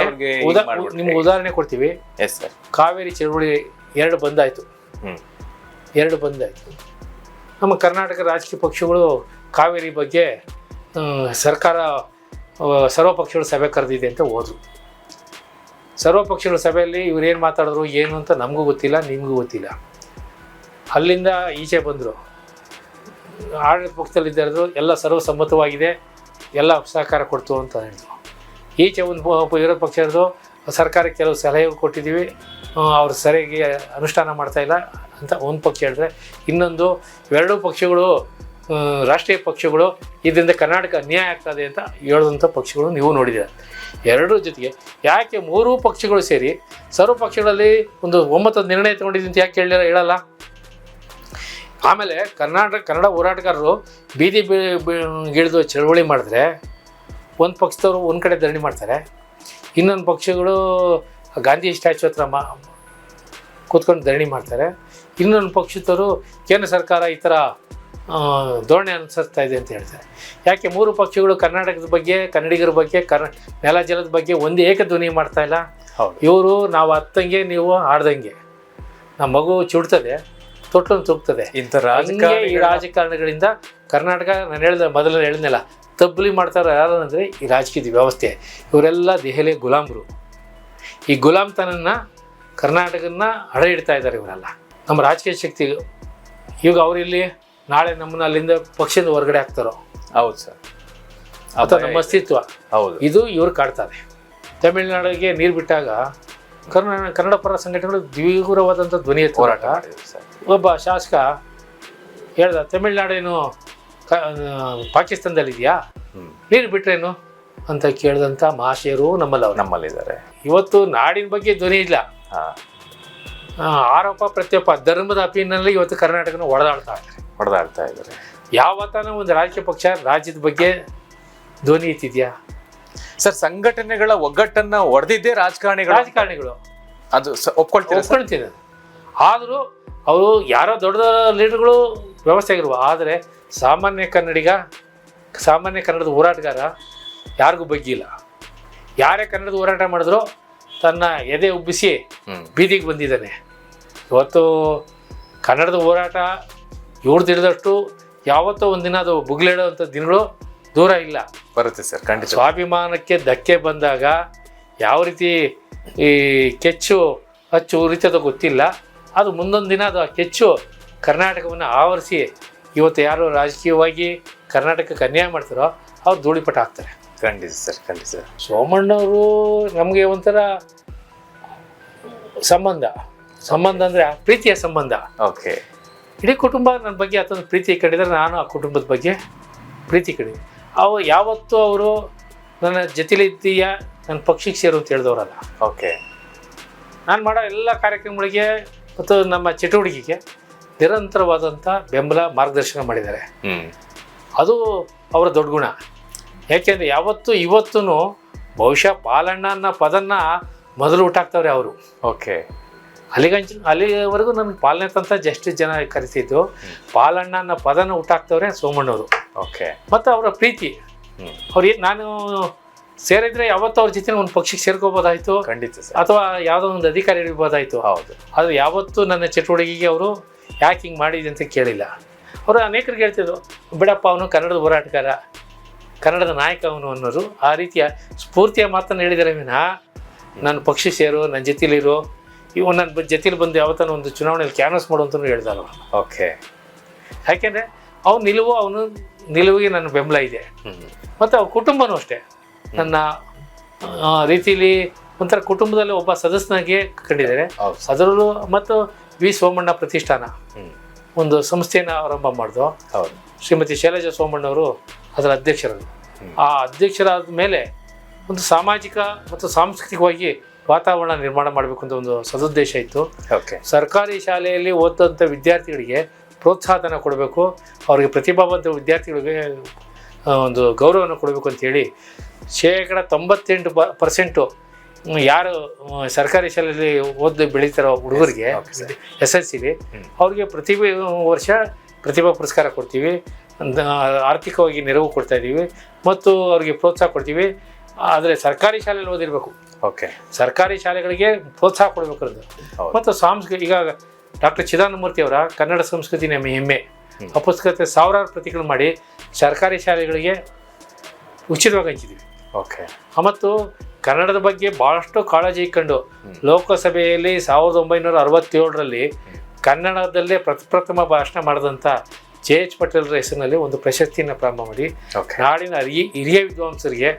ನಿಮ್ಗೆ ಉದಾಹರಣೆ ಕೊಡ್ತೀವಿ. ಎಸ್ ಸರ್ ಕಾವೇರಿ ಚಳುವಳಿ ಎರಡು ಬಂದಾಯ್ತು. ಹ್ಮ್. ಎರಡು ಬಂದಾಯಿತು ನಮ್ಮ ಕರ್ನಾಟಕ ರಾಜಕೀಯ ಪಕ್ಷಗಳು ಕಾವೇರಿ ಬಗ್ಗೆ ಸರ್ಕಾರ ಸರ್ವಪಕ್ಷಗಳ ಸರ್ವ ಪಕ್ಷಗಳ ಸಭೆ ಕರೆದಿದೆ ಅಂತ ಹೋದರು. ಸರ್ವ ಪಕ್ಷಗಳ ಸಭೆಯಲ್ಲಿ ಇವ್ರು ಏನು ಮಾತಾಡಿದ್ರು, ಏನು ಅಂತ ನಮಗೂ ಗೊತ್ತಿಲ್ಲ, ನಿಮಗೂ ಗೊತ್ತಿಲ್ಲ. ಅಲ್ಲಿಂದ ಈಚೆ ಬಂದರು. ಆಡಳಿತ ಪಕ್ಷದಲ್ಲಿದ್ದರು ಎಲ್ಲ ಸರ್ವಸಮ್ಮತವಾಗಿದೆ, ಎಲ್ಲ ಸಹಕಾರ ಕೊಡ್ತು ಅಂತ ಹೇಳಿದ್ರು. ಈಚೆ ಒಂದು ವಿರೋಧ ಪಕ್ಷ ಇರೋದು, ಸರ್ಕಾರಕ್ಕೆ ಕೆಲವು ಸಲಹೆಗಳು ಕೊಟ್ಟಿದ್ದೀವಿ ಅವರು ಸರಿಯಾಗಿ ಅನುಷ್ಠಾನ ಮಾಡ್ತಾ ಇಲ್ಲ ಅಂತ ಒಂದು ಪಕ್ಷ ಹೇಳಿದ್ರೆ, ಇನ್ನೊಂದು ಎರಡೂ ಪಕ್ಷಗಳು ರಾಷ್ಟ್ರೀಯ ಪಕ್ಷಗಳು ಇದರಿಂದ ಕರ್ನಾಟಕ ಅನ್ಯಾಯ ಆಗ್ತದೆ ಅಂತ ಹೇಳಿದಂಥ ಪಕ್ಷಗಳು ನೀವು ನೋಡಿದ್ದೀರ. ಎರಡರ ಜೊತೆಗೆ ಯಾಕೆ ಮೂರೂ ಪಕ್ಷಗಳು ಸೇರಿ ಸರ್ವ ಪಕ್ಷಗಳಲ್ಲಿ ಒಂದು ಒಮ್ಮತದ ನಿರ್ಣಯ ತಗೊಂಡಿದ್ದೀನಿ ಅಂತ ಯಾಕೆ ಹೇಳಿರೋ ಹೇಳಲ್ಲ? ಆಮೇಲೆ ಕರ್ನಾಟಕ, ಕನ್ನಡ ಹೋರಾಟಗಾರರು ಬೀದಿ ಗಿಳಿದು ಚಳವಳಿ ಮಾಡಿದ್ರೆ, ಒಂದು ಪಕ್ಷದವರು ಒಂದು ಕಡೆ ಧರಣಿ ಮಾಡ್ತಾರೆ, ಇನ್ನೊಂದು ಪಕ್ಷಗಳು ಗಾಂಧಿ ಸ್ಟ್ಯಾಚ್ಯೂ ಹತ್ರ ಮಾ, ಕೂತ್ಕೊಂಡು ಧರಣಿ ಮಾಡ್ತಾರೆ ಇನ್ನೊಂದು ಪಕ್ಷದವರು ಕೇಂದ್ರ ಸರ್ಕಾರ ಈ ಥರ ಧೋರಣೆ ಅನುಸರಿಸ್ತಾ ಇದೆ ಅಂತ ಹೇಳ್ತಾರೆ. ಯಾಕೆ ಮೂರು ಪಕ್ಷಗಳು ಕರ್ನಾಟಕದ ಬಗ್ಗೆ ಕನ್ನಡಿಗರ ಬಗ್ಗೆ ಕರ್ ನೆಲ ಜಲದ ಬಗ್ಗೆ ಒಂದು ಏಕಧ್ವನಿ ಮಾಡ್ತಾ ಇಲ್ಲ? ಇವರು ನಾವು ಹತ್ತಂಗೆ ನೀವು ಆಡ್ದಂಗೆ. ನಮ್ಮ ಮಗು ಚುಡ್ತದೆ ತೊಟ್ಟಲು ತುಗ್ತದೆ ಇಂಥ ರಾಜಕೀಯ ಈ ರಾಜಕಾರಣ ರಾಜಕಾರಣಗಳಿಂದ ಕರ್ನಾಟಕ ನಾನು ಹೇಳ್ದೆ ಮೊದಲು ಹೇಳಿದ್ನಲ್ಲ ತಬ್ಬಲಿ ಮಾಡ್ತಾರೆ ಯಾರು ಅಂದರೆ ಈ ರಾಜಕೀಯದ ವ್ಯವಸ್ಥೆ. ಇವರೆಲ್ಲ ದೆಹಲಿಯ ಗುಲಾಮರು. ಈ ಗುಲಾಮ್ತನನ್ನು ಕರ್ನಾಟಕನ ಅಡ ಇಡ್ತಾ ಇದ್ದಾರೆ ಇವರೆಲ್ಲ. ನಮ್ಮ ರಾಜಕೀಯ ಶಕ್ತಿ ಈಗ ಅವರಿಲ್ಲಿ ನಾಳೆ ನಮ್ಮನ್ನ ಅಲ್ಲಿಂದ ಪಕ್ಷದಿಂದ ಹೊರಗಡೆ ಹಾಕ್ತಾರೋ? ಹೌದು ಸರ್. ಅಥವಾ ನಮ್ಮ ಅಸ್ತಿತ್ವ? ಹೌದು. ಇದು ಇವ್ರು ಕಾಡ್ತಾರೆ. ತಮಿಳುನಾಡಿಗೆ ನೀರು ಬಿಟ್ಟಾಗ ಕರ್ನಾ ಕನ್ನಡ ಪರ ಸಂಘಟನೆಗಳು ದ್ವಿಗುರವಾದಂಥ ಧ್ವನಿ ಹೋರಾಟ ಒಬ್ಬ ಶಾಸಕ ಹೇಳ್ದ ತಮಿಳ್ನಾಡೇನು ಕ ಪಾಕಿಸ್ತಾನದಲ್ಲಿದೆಯಾ? ನೀರು ಬಿಟ್ಟರೇನು ಬಿಟ್ರೇನು? ಅಂತ ಕೇಳಿದಂಥ ಮಹಾಶಯರು ನಮ್ಮಲ್ಲಿ ನಮ್ಮಲ್ಲಿದ್ದಾರೆ. ಇವತ್ತು ನಾಡಿನ ಬಗ್ಗೆ ಧ್ವನಿ ಇಲ್ಲ. ಆರೋಪ ಪ್ರತ್ಯೇಪ. ಧರ್ಮದ ಅಪೀನಲ್ಲಿ ಇವತ್ತು ಕರ್ನಾಟಕನ ಹೊಡೆದಾಡ್ತಾ ಇದ್ದಾರೆ. ಹೊಡೆದಾಡ್ತಾ ಇದ್ದಾರೆ. ಯಾವತ್ತಾನ ಒಂದು ರಾಜಕೀಯ ಪಕ್ಷ ರಾಜ್ಯದ ಬಗ್ಗೆ ಧ್ವನಿ ಎತ್ತಿದ್ಯಾ? ಸರ್ ಸಂಘಟನೆಗಳ ಒಗ್ಗಟ್ಟನ್ನ ಒಡೆದಿದ್ದೇ ರಾಜಕಾರಣಿಗಳು. ರಾಜಕಾರಣಿಗಳು. ಅದು ಸರ್? ಒಪ್ಕೊಳ್ತೀನಿ ಆದರೂ ಅವರು ಯಾರೋ ದೊಡ್ಡ ಲೀಡರ್ಗಳು ವ್ಯವಸ್ಥೆ ಆಗಿರುವ ಆದರೆ ಸಾಮಾನ್ಯ ಕನ್ನಡಿಗ ಸಾಮಾನ್ಯ ಕನ್ನಡದ ಹೋರಾಟಗಾರ ಯಾರಿಗೂ ಬಗ್ಗಿಲ್ಲ. ಯಾರೇ ಕನ್ನಡದ ಹೋರಾಟ ಮಾಡಿದ್ರು ತನ್ನ ಎದೆ ಉಬ್ಬಿಸಿ ಬೀದಿಗೆ ಬಂದಿದ್ದಾನೆ. ಇವತ್ತು ಕನ್ನಡದ ಹೋರಾಟ ಇವ್ರು ತಿಳಿದಷ್ಟು ಯಾವತ್ತೋ ಒಂದಿನ ಅದು ಬುಗ್ಲೇಡುವಂಥ ದಿನಗಳು ದೂರ ಇಲ್ಲ. ಬರುತ್ತೆ ಸರ್ ಖಂಡಿತ. ಸ್ವಾಭಿಮಾನಕ್ಕೆ ಧಕ್ಕೆ ಬಂದಾಗ ಯಾವ ರೀತಿ ಈ ಕೆಚ್ಚು ಹಚ್ಚು ಉರಿತದ ಗೊತ್ತಿಲ್ಲ. ಅದು ಮುಂದೊಂದು ದಿನ ಅದು ಆ ಕೆಚ್ಚು ಕರ್ನಾಟಕವನ್ನು ಆವರಿಸಿ ಇವತ್ತು ಯಾರು ರಾಜಕೀಯವಾಗಿ ಕರ್ನಾಟಕಕ್ಕೆ ಅನ್ಯಾಯ ಮಾಡ್ತಾರೋ ಅವ್ರು ಧೂಳಿಪಟ ಹಾಕ್ತಾರೆ ಖಂಡಿತ ಸರ್ ಖಂಡಿತ ಸರ್. ಸೋಮಣ್ಣವರು ನಮಗೆ ಒಂಥರ ಸಂಬಂಧ. ಸಂಬಂಧ ಅಂದರೆ ಪ್ರೀತಿಯ ಸಂಬಂಧ. ಓಕೆ ಇಡೀ ಕುಟುಂಬ ನನ್ನ ಬಗ್ಗೆ ಅದೊಂದು ಪ್ರೀತಿ ಕಂಡಿದ್ರೆ ನಾನು ಆ ಕುಟುಂಬದ ಬಗ್ಗೆ ಪ್ರೀತಿ ಕಂಡಿದ್ದೆ ಅವು ಯಾವತ್ತೂ ಅವರು ನನ್ನ ಜೊತೆಲಿದ್ದೀಯ ನನ್ನ ಪಕ್ಷಕ್ಕೆ ಸೇರು ಅಂತ ಹೇಳಿದವರಲ್ಲ. ಓಕೆ ನಾನು ಮಾಡೋ ಎಲ್ಲ ಕಾರ್ಯಕ್ರಮಗಳಿಗೆ ಮತ್ತು ನಮ್ಮ ಚಟುವಟಿಕೆಗೆ ನಿರಂತರವಾದಂಥ ಬೆಂಬಲ ಮಾರ್ಗದರ್ಶನ ಮಾಡಿದ್ದಾರೆ. ಅದು ಅವರ ದೊಡ್ಡ ಗುಣ. ಯಾಕೆಂದರೆ ಯಾವತ್ತೂ ಇವತ್ತೂ ಬಹುಶಃ ಪಾಲಣ್ಣ ಅನ್ನೋ ಪದನ್ನ ಮೊದಲು ಹುಟ್ಟಾಕ್ತವ್ರೆ ಅವರು. ಓಕೆ. ಅಲ್ಲಿಗಂಚ ಅಲ್ಲಿವರೆಗೂ ನನಗೆ ಪಾಲನೆ ತಂತ ಜಸ್ಟ್ ಜನ ಕರಿತಿದ್ದು. ಪಾಲಣ್ಣ ಅನ್ನೋ ಪದನ ಹುಟ್ಟಾಕ್ತವ್ರೆ ಸೋಮಣ್ಣವರು. ಓಕೆ. ಮತ್ತು ಅವರ ಪ್ರೀತಿ. ಅವ್ರಿಗೆ ನಾನು ಸೇರಿದ್ರೆ ಯಾವತ್ತೂ ಅವ್ರ ಜೊತೆ ಒಂದು ಪಕ್ಷಕ್ಕೆ ಸೇರ್ಕೋಬೋದಾಯಿತು. ಖಂಡಿತ ಅಥವಾ ಯಾವುದೋ ಒಂದು ಅಧಿಕಾರಿ ಹಿಡಿಬೋದಾಯಿತು. ಹೌದು. ಅದು ಯಾವತ್ತೂ ನನ್ನ ಚಟುವಟಿಕೆಗೆ ಅವರು ಯಾಕೆ ಹಿಂಗೆ ಮಾಡಿದೆ ಅಂತ ಕೇಳಿಲ್ಲ. ಅವರು ಅನೇಕರಿಗೆ ಹೇಳ್ತಿದ್ರು ಬಿಡಪ್ಪ ಅವನು ಕನ್ನಡದ ಹೋರಾಟಗಾರ. ಕನ್ನಡದ ನಾಯಕ ಅವನು ಅನ್ನೋದು ಆ ರೀತಿಯ ಸ್ಫೂರ್ತಿಯ ಮಾತನ್ನು ಹೇಳಿದರೆ ವಿನಃ ನನ್ನ ಪಕ್ಷ ಸೇರು ನನ್ನ ಜೊತೆಲಿರು ಇವು ನನ್ನ ಜೊತೆಲಿ ಬಂದು ಯಾವತ್ತಾನ ಒಂದು ಚುನಾವಣೆಯಲ್ಲಿ ಕ್ಯಾನ್ವಸ್ ಮಾಡು ಅಂತಲೂ ಅವರು ಓಕೆ ಯಾಕೆಂದರೆ ಅವ್ನ ನಿಲುವು ಅವನು ನಿಲುವಿಗೆ ನನ್ನ ಬೆಂಬಲ ಇದೆ. ಮತ್ತೆ ಅವ್ರ ಕುಟುಂಬನೂ ಅಷ್ಟೇ. ನನ್ನ ರೀತಿಲಿ ಒಂಥರ ಕುಟುಂಬದಲ್ಲಿ ಒಬ್ಬ ಸದಸ್ಯನಾಗಿಯೇ ಕಂಡಿದ್ದಾರೆ ಅದರಲ್ಲೂ ಮತ್ತು ವಿ. ಸೋಮಣ್ಣ ಪ್ರತಿಷ್ಠಾನ. ಒಂದು ಸಂಸ್ಥೆಯನ್ನು ಆರಂಭ ಮಾಡಿದ್ರು ಹೌದು. ಶ್ರೀಮತಿ ಶೈಲಜಾ ಸೋಮಣ್ಣವರು ಅದರ ಅಧ್ಯಕ್ಷರಲ್ಲಿ ಆ ಅಧ್ಯಕ್ಷರಾದ ಮೇಲೆ ಒಂದು ಸಾಮಾಜಿಕ ಮತ್ತು ಸಾಂಸ್ಕೃತಿಕವಾಗಿ ವಾತಾವರಣ ನಿರ್ಮಾಣ ಮಾಡಬೇಕು ಅಂತ ಒಂದು ಸದುದ್ದೇಶ ಇತ್ತು. ಓಕೆ. ಸರ್ಕಾರಿ ಶಾಲೆಯಲ್ಲಿ ಓದಂಥ ವಿದ್ಯಾರ್ಥಿಗಳಿಗೆ ಪ್ರೋತ್ಸಾಹನ ಕೊಡಬೇಕು ಅವರಿಗೆ ಪ್ರತಿಭಾವಂತ ವಿದ್ಯಾರ್ಥಿಗಳಿಗೆ ಒಂದು ಗೌರವನ ಕೊಡಬೇಕು ಅಂತೇಳಿ ಶೇಕಡ ತೊಂಬತ್ತೆಂಟು ಬ ಪರ್ಸೆಂಟು ಯಾರು ಸರ್ಕಾರಿ ಶಾಲೆಯಲ್ಲಿ ಓದಿ ಬೆಳೀತಾರೋ ಹುಡುಗರಿಗೆ. ಎಸ್ ಎಲ್ ಸಿಲಿ. ಅವ್ರಿಗೆ ಪ್ರತಿ ವರ್ಷ ಪ್ರತಿಭಾ ಪುರಸ್ಕಾರ ಕೊಡ್ತೀವಿ. ಆರ್ಥಿಕವಾಗಿ ನೆರವು ಕೊಡ್ತಾ ಇದ್ದೀವಿ ಮತ್ತು ಅವ್ರಿಗೆ ಪ್ರೋತ್ಸಾಹ ಕೊಡ್ತೀವಿ. ಆದರೆ ಸರ್ಕಾರಿ ಶಾಲೆಯಲ್ಲಿ ಓದಿರಬೇಕು. ಓಕೆ ಸರ್ಕಾರಿ ಶಾಲೆಗಳಿಗೆ ಪ್ರೋತ್ಸಾಹ ಕೊಡಬೇಕು ಅಂತ. ಹೌದು. ಮತ್ತು ಸಾಂಸ್ಕೃತಿ ಈಗ ಡಾಕ್ಟರ್ ಚಿದಾನಂದಮೂರ್ತಿ ಅವರ ಕನ್ನಡ ಸಂಸ್ಕೃತಿ ನಮ್ಮ ಹೆಮ್ಮೆ. ಹ್ಮ್. ಆ ಪುಸ್ತಕತೆ ಸಾವಿರಾರು ಪ್ರತಿಗಳು ಮಾಡಿ ಸರ್ಕಾರಿ ಶಾಲೆಗಳಿಗೆ ಉಚಿತವಾಗಿ ಹಂಚಿದ್ದೀವಿ ಓಕೆ ಮತ್ತು ಕನ್ನಡದ ಬಗ್ಗೆ ಭಾಳಷ್ಟು ಕಾಳಜಿ ಇಟ್ಕೊಂಡು ಲೋಕಸಭೆಯಲ್ಲಿ ಸಾವಿರದ ಒಂಬೈನೂರ ಅರವತ್ತೇಳರಲ್ಲಿ ಕನ್ನಡದಲ್ಲೇ ಪ್ರಪ್ರಥಮ ಭಾಷಣ ಮಾಡಿದಂಥ ಜೆ ಎಚ್ ಪಟೇಲ್ರ ಹೆಸರಿನಲ್ಲಿ ಒಂದು ಪ್ರಶಸ್ತಿಯನ್ನು ಪ್ರಾರಂಭ ಮಾಡಿ ನಾಡಿನ ಹಿರಿಯ ಹಿರಿಯ ವಿದ್ವಾಂಸರಿಗೆ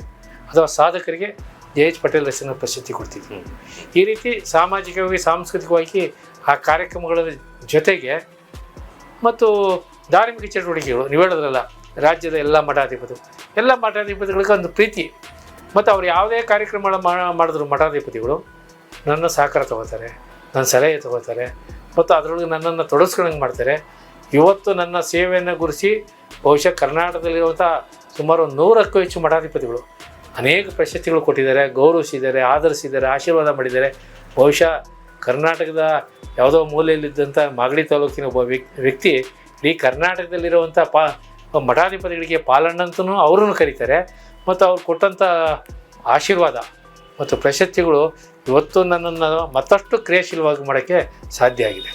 ಅಥವಾ ಸಾಧಕರಿಗೆ ಜೆ ಎಚ್ ಪಟೇಲ್ ಹೆಸರಿನ ಪ್ರಶಸ್ತಿ ಕೊಡ್ತಿದ್ವಿ ಈ ರೀತಿ ಸಾಮಾಜಿಕವಾಗಿ ಸಾಂಸ್ಕೃತಿಕವಾಗಿ ಆ ಕಾರ್ಯಕ್ರಮಗಳ ಜೊತೆಗೆ ಮತ್ತು ಧಾರ್ಮಿಕ ಚಟುವಟಿಕೆಗಳು ನೀವು ಹೇಳೋದ್ರಲ್ಲ ರಾಜ್ಯದ ಎಲ್ಲ ಮಠಾಧಿಪತಿ ಎಲ್ಲ ಮಠಾಧಿಪತಿಗಳಿಗೆ ಒಂದು ಪ್ರೀತಿ ಮತ್ತು ಅವ್ರು ಯಾವುದೇ ಕಾರ್ಯಕ್ರಮ ಮಾಡಿದ್ರು ಮಠಾಧಿಪತಿಗಳು, ನನ್ನ ಸಹಕಾರ ತಗೋತಾರೆ, ನನ್ನ ಸಲಹೆ ತಗೋತಾರೆ, ಮತ್ತು ಅದರೊಳಗೆ ನನ್ನನ್ನು ತೊಡಸ್ಕೊಳಂಗೆ ಮಾಡ್ತಾರೆ. ಇವತ್ತು ನನ್ನ ಸೇವೆಯನ್ನು ಗುರುಸಿ ಬಹುಶಃ ಕರ್ನಾಟಕದಲ್ಲಿರುವಂಥ ಸುಮಾರು ಒಂದು ನೂರಕ್ಕೂ ಹೆಚ್ಚು ಮಠಾಧಿಪತಿಗಳು ಅನೇಕ ಪ್ರಶಸ್ತಿಗಳು ಕೊಟ್ಟಿದ್ದಾರೆ, ಗೌರವಿಸಿದ್ದಾರೆ, ಆಧರಿಸಿದ್ದಾರೆ, ಆಶೀರ್ವಾದ ಮಾಡಿದ್ದಾರೆ. ಬಹುಶಃ ಕರ್ನಾಟಕದ ಯಾವುದೋ ಮೂಲೆಯಲ್ಲಿದ್ದಂಥ ಮಾಗಡಿ ತಾಲೂಕಿನ ಒಬ್ಬ ವ್ಯಕ್ ವ್ಯಕ್ತಿ ಇಡೀ ಕರ್ನಾಟಕದಲ್ಲಿರುವಂಥ ಪಾ, ಮಠಾಧಿಪತಿಗಳಿಗೆ ಪಾಲಣ್ಣಂತೂ ಅವರನ್ನು ಕರೀತಾರೆ. ಮತ್ತು ಅವ್ರು ಕೊಟ್ಟಂಥ ಆಶೀರ್ವಾದ ಮತ್ತು ಪ್ರಶಸ್ತಿಗಳು ಇವತ್ತು ನನ್ನನ್ನು ಮತ್ತಷ್ಟು ಕ್ರಿಯಾಶೀಲವಾಗಿ ಮಾಡೋಕ್ಕೆ ಸಾಧ್ಯ ಆಗಿದೆ.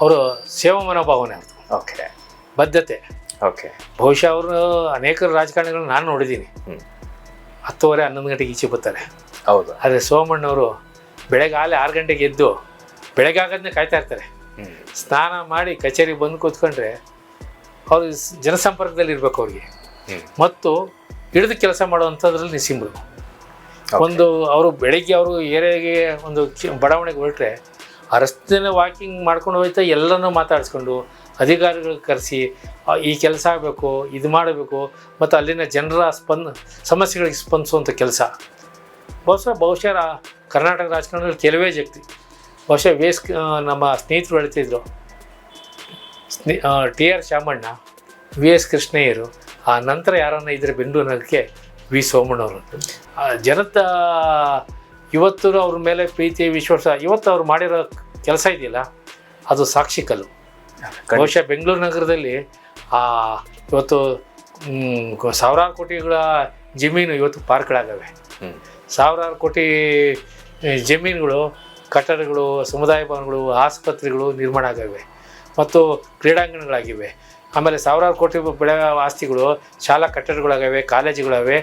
ಅವರು ಸೇವಾ ಮನೋಭಾವನೆ ಅವ್ರದ್ದು ಓಕೆ. ಬದ್ಧತೆ. ಓಕೆ. ಬಹುಶಃ ಅವರು ಅನೇಕ ರಾಜಕಾರಣಿಗಳನ್ನ ನಾನು ನೋಡಿದ್ದೀನಿ. ಹತ್ತುವರೆ ಹನ್ನೊಂದು ಗಂಟೆಗೆ ಈಚೆ ಬರ್ತಾರೆ. ಹೌದು. ಆದರೆ ಸೋಮಣ್ಣವರು ಬೆಳಗ್ಗೆ ಆಲೆ ಆರು ಗಂಟೆಗೆ ಎದ್ದು ಬೆಳಗ್ಗೆ ಆಗೋದನ್ನೇ ಕಾಯ್ತಾ ಇರ್ತಾರೆ. ಸ್ನಾನ ಮಾಡಿ ಕಚೇರಿಗೆ ಬಂದು ಕೂತ್ಕೊಂಡ್ರೆ ಅವರು ಜನಸಂಪರ್ಕದಲ್ಲಿ ಇರಬೇಕು ಅವ್ರಿಗೆ. ಮತ್ತು ಹಿಡಿದು ಕೆಲಸ ಮಾಡುವಂಥದ್ರಲ್ಲಿ ನಿಸಿಂಬರು. ಒಂದು ಅವರು ಬೆಳಗ್ಗೆ ಅವರು ಏರಿಯಾಗೆ ಒಂದು ಬಡಾವಣೆಗೆ ಹೊರಟ್ರೆ ಆ ರಸ್ತೆನ ವಾಕಿಂಗ್ ಮಾಡ್ಕೊಂಡು ಹೋಯ್ತಾ ಎಲ್ಲನೂ ಮಾತಾಡಿಸ್ಕೊಂಡು ಅಧಿಕಾರಿಗಳಿಗೆ ಕರೆಸಿ ಈ ಕೆಲಸ ಆಗಬೇಕು ಇದು ಮಾಡಬೇಕು ಮತ್ತು ಅಲ್ಲಿನ ಜನರ ಸ್ಪಂದ ಸಮಸ್ಯೆಗಳಿಗೆ ಸ್ಪಂದಿಸುವಂಥ ಕೆಲಸ. ಬಹುಶಃ ಬಹುಶಃ ಕರ್ನಾಟಕ ರಾಜಕಾರಣದಲ್ಲಿ ಕೆಲವೇ ಜಗ್ತಿ ಬಹುಶಃ ವೇಸ್ ನಮ್ಮ ಸ್ನೇಹಿತರು ಹೇಳ್ತಿದ್ರು. ಸ್ನೇ T R Shamanna V S ಕೃಷ್ಣಯ್ಯರು ಆ ನಂತರ ಯಾರನ್ನ ಇದ್ರೆ ಬೆಂಗಳೂರಿನಕ್ಕೆ ವಿ. ಸೋಮಣ್ಣವರು ಜನತ ಇವತ್ತು ಅವ್ರ ಮೇಲೆ ಪ್ರೀತಿ ವಿಶ್ವಾಸ ಇವತ್ತು ಅವ್ರು ಮಾಡಿರೋ ಕೆಲಸ ಇದೆಯಲ್ಲ ಅದು ಸಾಕ್ಷಿ ಕಲ್ಲು. ಬಹುಶಃ ಬೆಂಗಳೂರು ನಗರದಲ್ಲಿ ಆ ಇವತ್ತು ಸಾವಿರಾರು ಕೋಟಿಗಳ ಜಮೀನು ಇವತ್ತು ಪಾರ್ಕ್ಗಳಾಗವೆ. ಸಾವಿರಾರು ಕೋಟಿ ಜಮೀನುಗಳು ಕಟ್ಟಡಗಳು ಸಮುದಾಯ ಭವನಗಳು ಆಸ್ಪತ್ರೆಗಳು ನಿರ್ಮಾಣ ಆಗಿವೆ. ಮತ್ತು ಕ್ರೀಡಾಂಗಣಗಳಾಗಿವೆ. ಆಮೇಲೆ ಸಾವಿರಾರು ಕೋಟಿ ಬೆಳೆ ಆಸ್ತಿಗಳು ಶಾಲಾ ಕಟ್ಟಡಗಳಾಗವೆ ಕಾಲೇಜುಗಳಾಗವೆ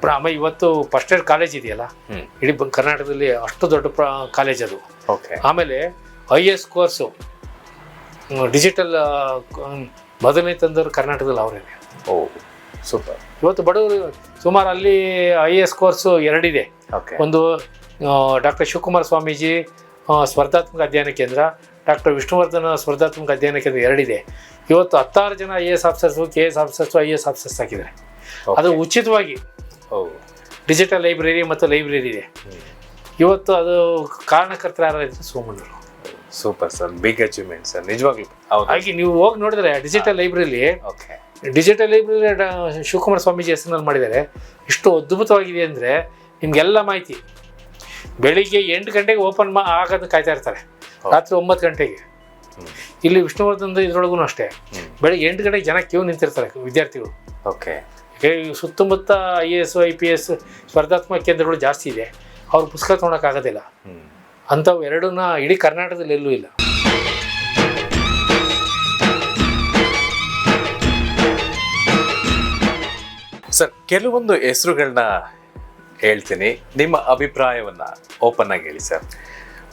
ಪ್ರಾಮ ಆಮೇಲೆ ಇವತ್ತು ಫಸ್ಟ್ ಏಡ್ ಕಾಲೇಜ್ ಇದೆಯಲ್ಲ. ಇಡೀ ಬ- ಕರ್ನಾಟಕದಲ್ಲಿ ಅಷ್ಟು ದೊಡ್ಡ ಪ್ರ ಕಾಲೇಜ್ ಅದು. ಓಕೆ ಆಮೇಲೆ ಐ ಎಸ್ ಕೋರ್ಸು ಡಿಜಿಟಲ್ ಮೊದಲನೇ ತಂದವರು ಕರ್ನಾಟಕದಲ್ಲಿ ಅವರೇ ಓ ಸೂಪರ್ ಇವತ್ತು ಬಡವರು ಸುಮಾರು ಅಲ್ಲಿ ಐ ಎಸ್ ಕೋರ್ಸು ಎರಡಿದೆ ಓಕೆ ಒಂದು ಡಾಕ್ಟರ್ ಶಿವಕುಮಾರ್ ಸ್ವಾಮೀಜಿ ಸ್ಪರ್ಧಾತ್ಮಕ ಅಧ್ಯಯನ ಕೇಂದ್ರ ಡಾಕ್ಟರ್ ವಿಷ್ಣುವರ್ಧನ ಸ್ಪರ್ಧಾತ್ಮಕ ಅಧ್ಯಯನ ಕೇಂದ್ರ ಎರಡಿದೆ ಇವತ್ತು ಹತ್ತಾರು ಜನ I S officers K S officers I S officers ಹಾಕಿದ್ದಾರೆ ಅದು ಉಚಿತವಾಗಿ ಡಿಜಿಟಲ್ ಲೈಬ್ರರಿ ಮತ್ತು ಲೈಬ್ರರಿ ಇದೆ. ಇವತ್ತು ಅದು ಕಾರಣಕರ್ತರ ಯಾರಾದ್ರು ಸೋಮಣ್ಣರು super sir big achievement sir ನಿಜವಾಗ್ಲೂ. ಹಾಗೆ ನೀವು ಹೋಗಿ ನೋಡಿದ್ರೆ digital library okay digital library Shivakumara Swamiji ಹೆಸರಿನಲ್ಲಿ ಮಾಡಿದ್ದಾರೆ. ಇಷ್ಟು ಅದ್ಭುತವಾಗಿದೆ ಅಂದರೆ ನಿಮಗೆಲ್ಲ ಮಾಹಿತಿ. ಬೆಳಿಗ್ಗೆ ಎಂಟು ಗಂಟೆಗೆ ಓಪನ್ ಮಾ ಆಗೋದು ಕಾಯ್ತಾ ಇರ್ತಾರೆ. ರಾತ್ರಿ ಒಂಬತ್ತು ಗಂಟೆಗೆ. ಇಲ್ಲಿ ವಿಷ್ಣುವರ್ಧನ್ ಇದ್ರೊಳಗೂ ಅಷ್ಟೇ. ಬೆಳಗ್ಗೆ ಎಂಟು ಗಂಟೆಗೆ ಜನ ಕ್ಯೂ ನಿಂತಿರ್ತಾರೆ ವಿದ್ಯಾರ್ಥಿಗಳು. ಓಕೆ. ಸುತ್ತಮುತ್ತ I A S I P S ಸ್ಪರ್ಧಾತ್ಮಕ ಕೇಂದ್ರಗಳು ಜಾಸ್ತಿ ಇದೆ. ಅವ್ರ ಪುಸ್ತಕ ತೊಗೊಳಕ್ಕಾಗೋದಿಲ್ಲ ಅಂಥವು ಎರಡನ್ನ ಇಡೀ ಕರ್ನಾಟಕದಲ್ಲಿ ಎಲ್ಲೂ ಇಲ್ಲ. ಸರ್ ಕೆಲವೊಂದು ಹೆಸರುಗಳನ್ನ ಹೇಳ್ತೀನಿ. ನಿಮ್ಮ ಅಭಿಪ್ರಾಯವನ್ನ ಓಪನ್ ಆಗಿ ಹೇಳಿ ಸರ್.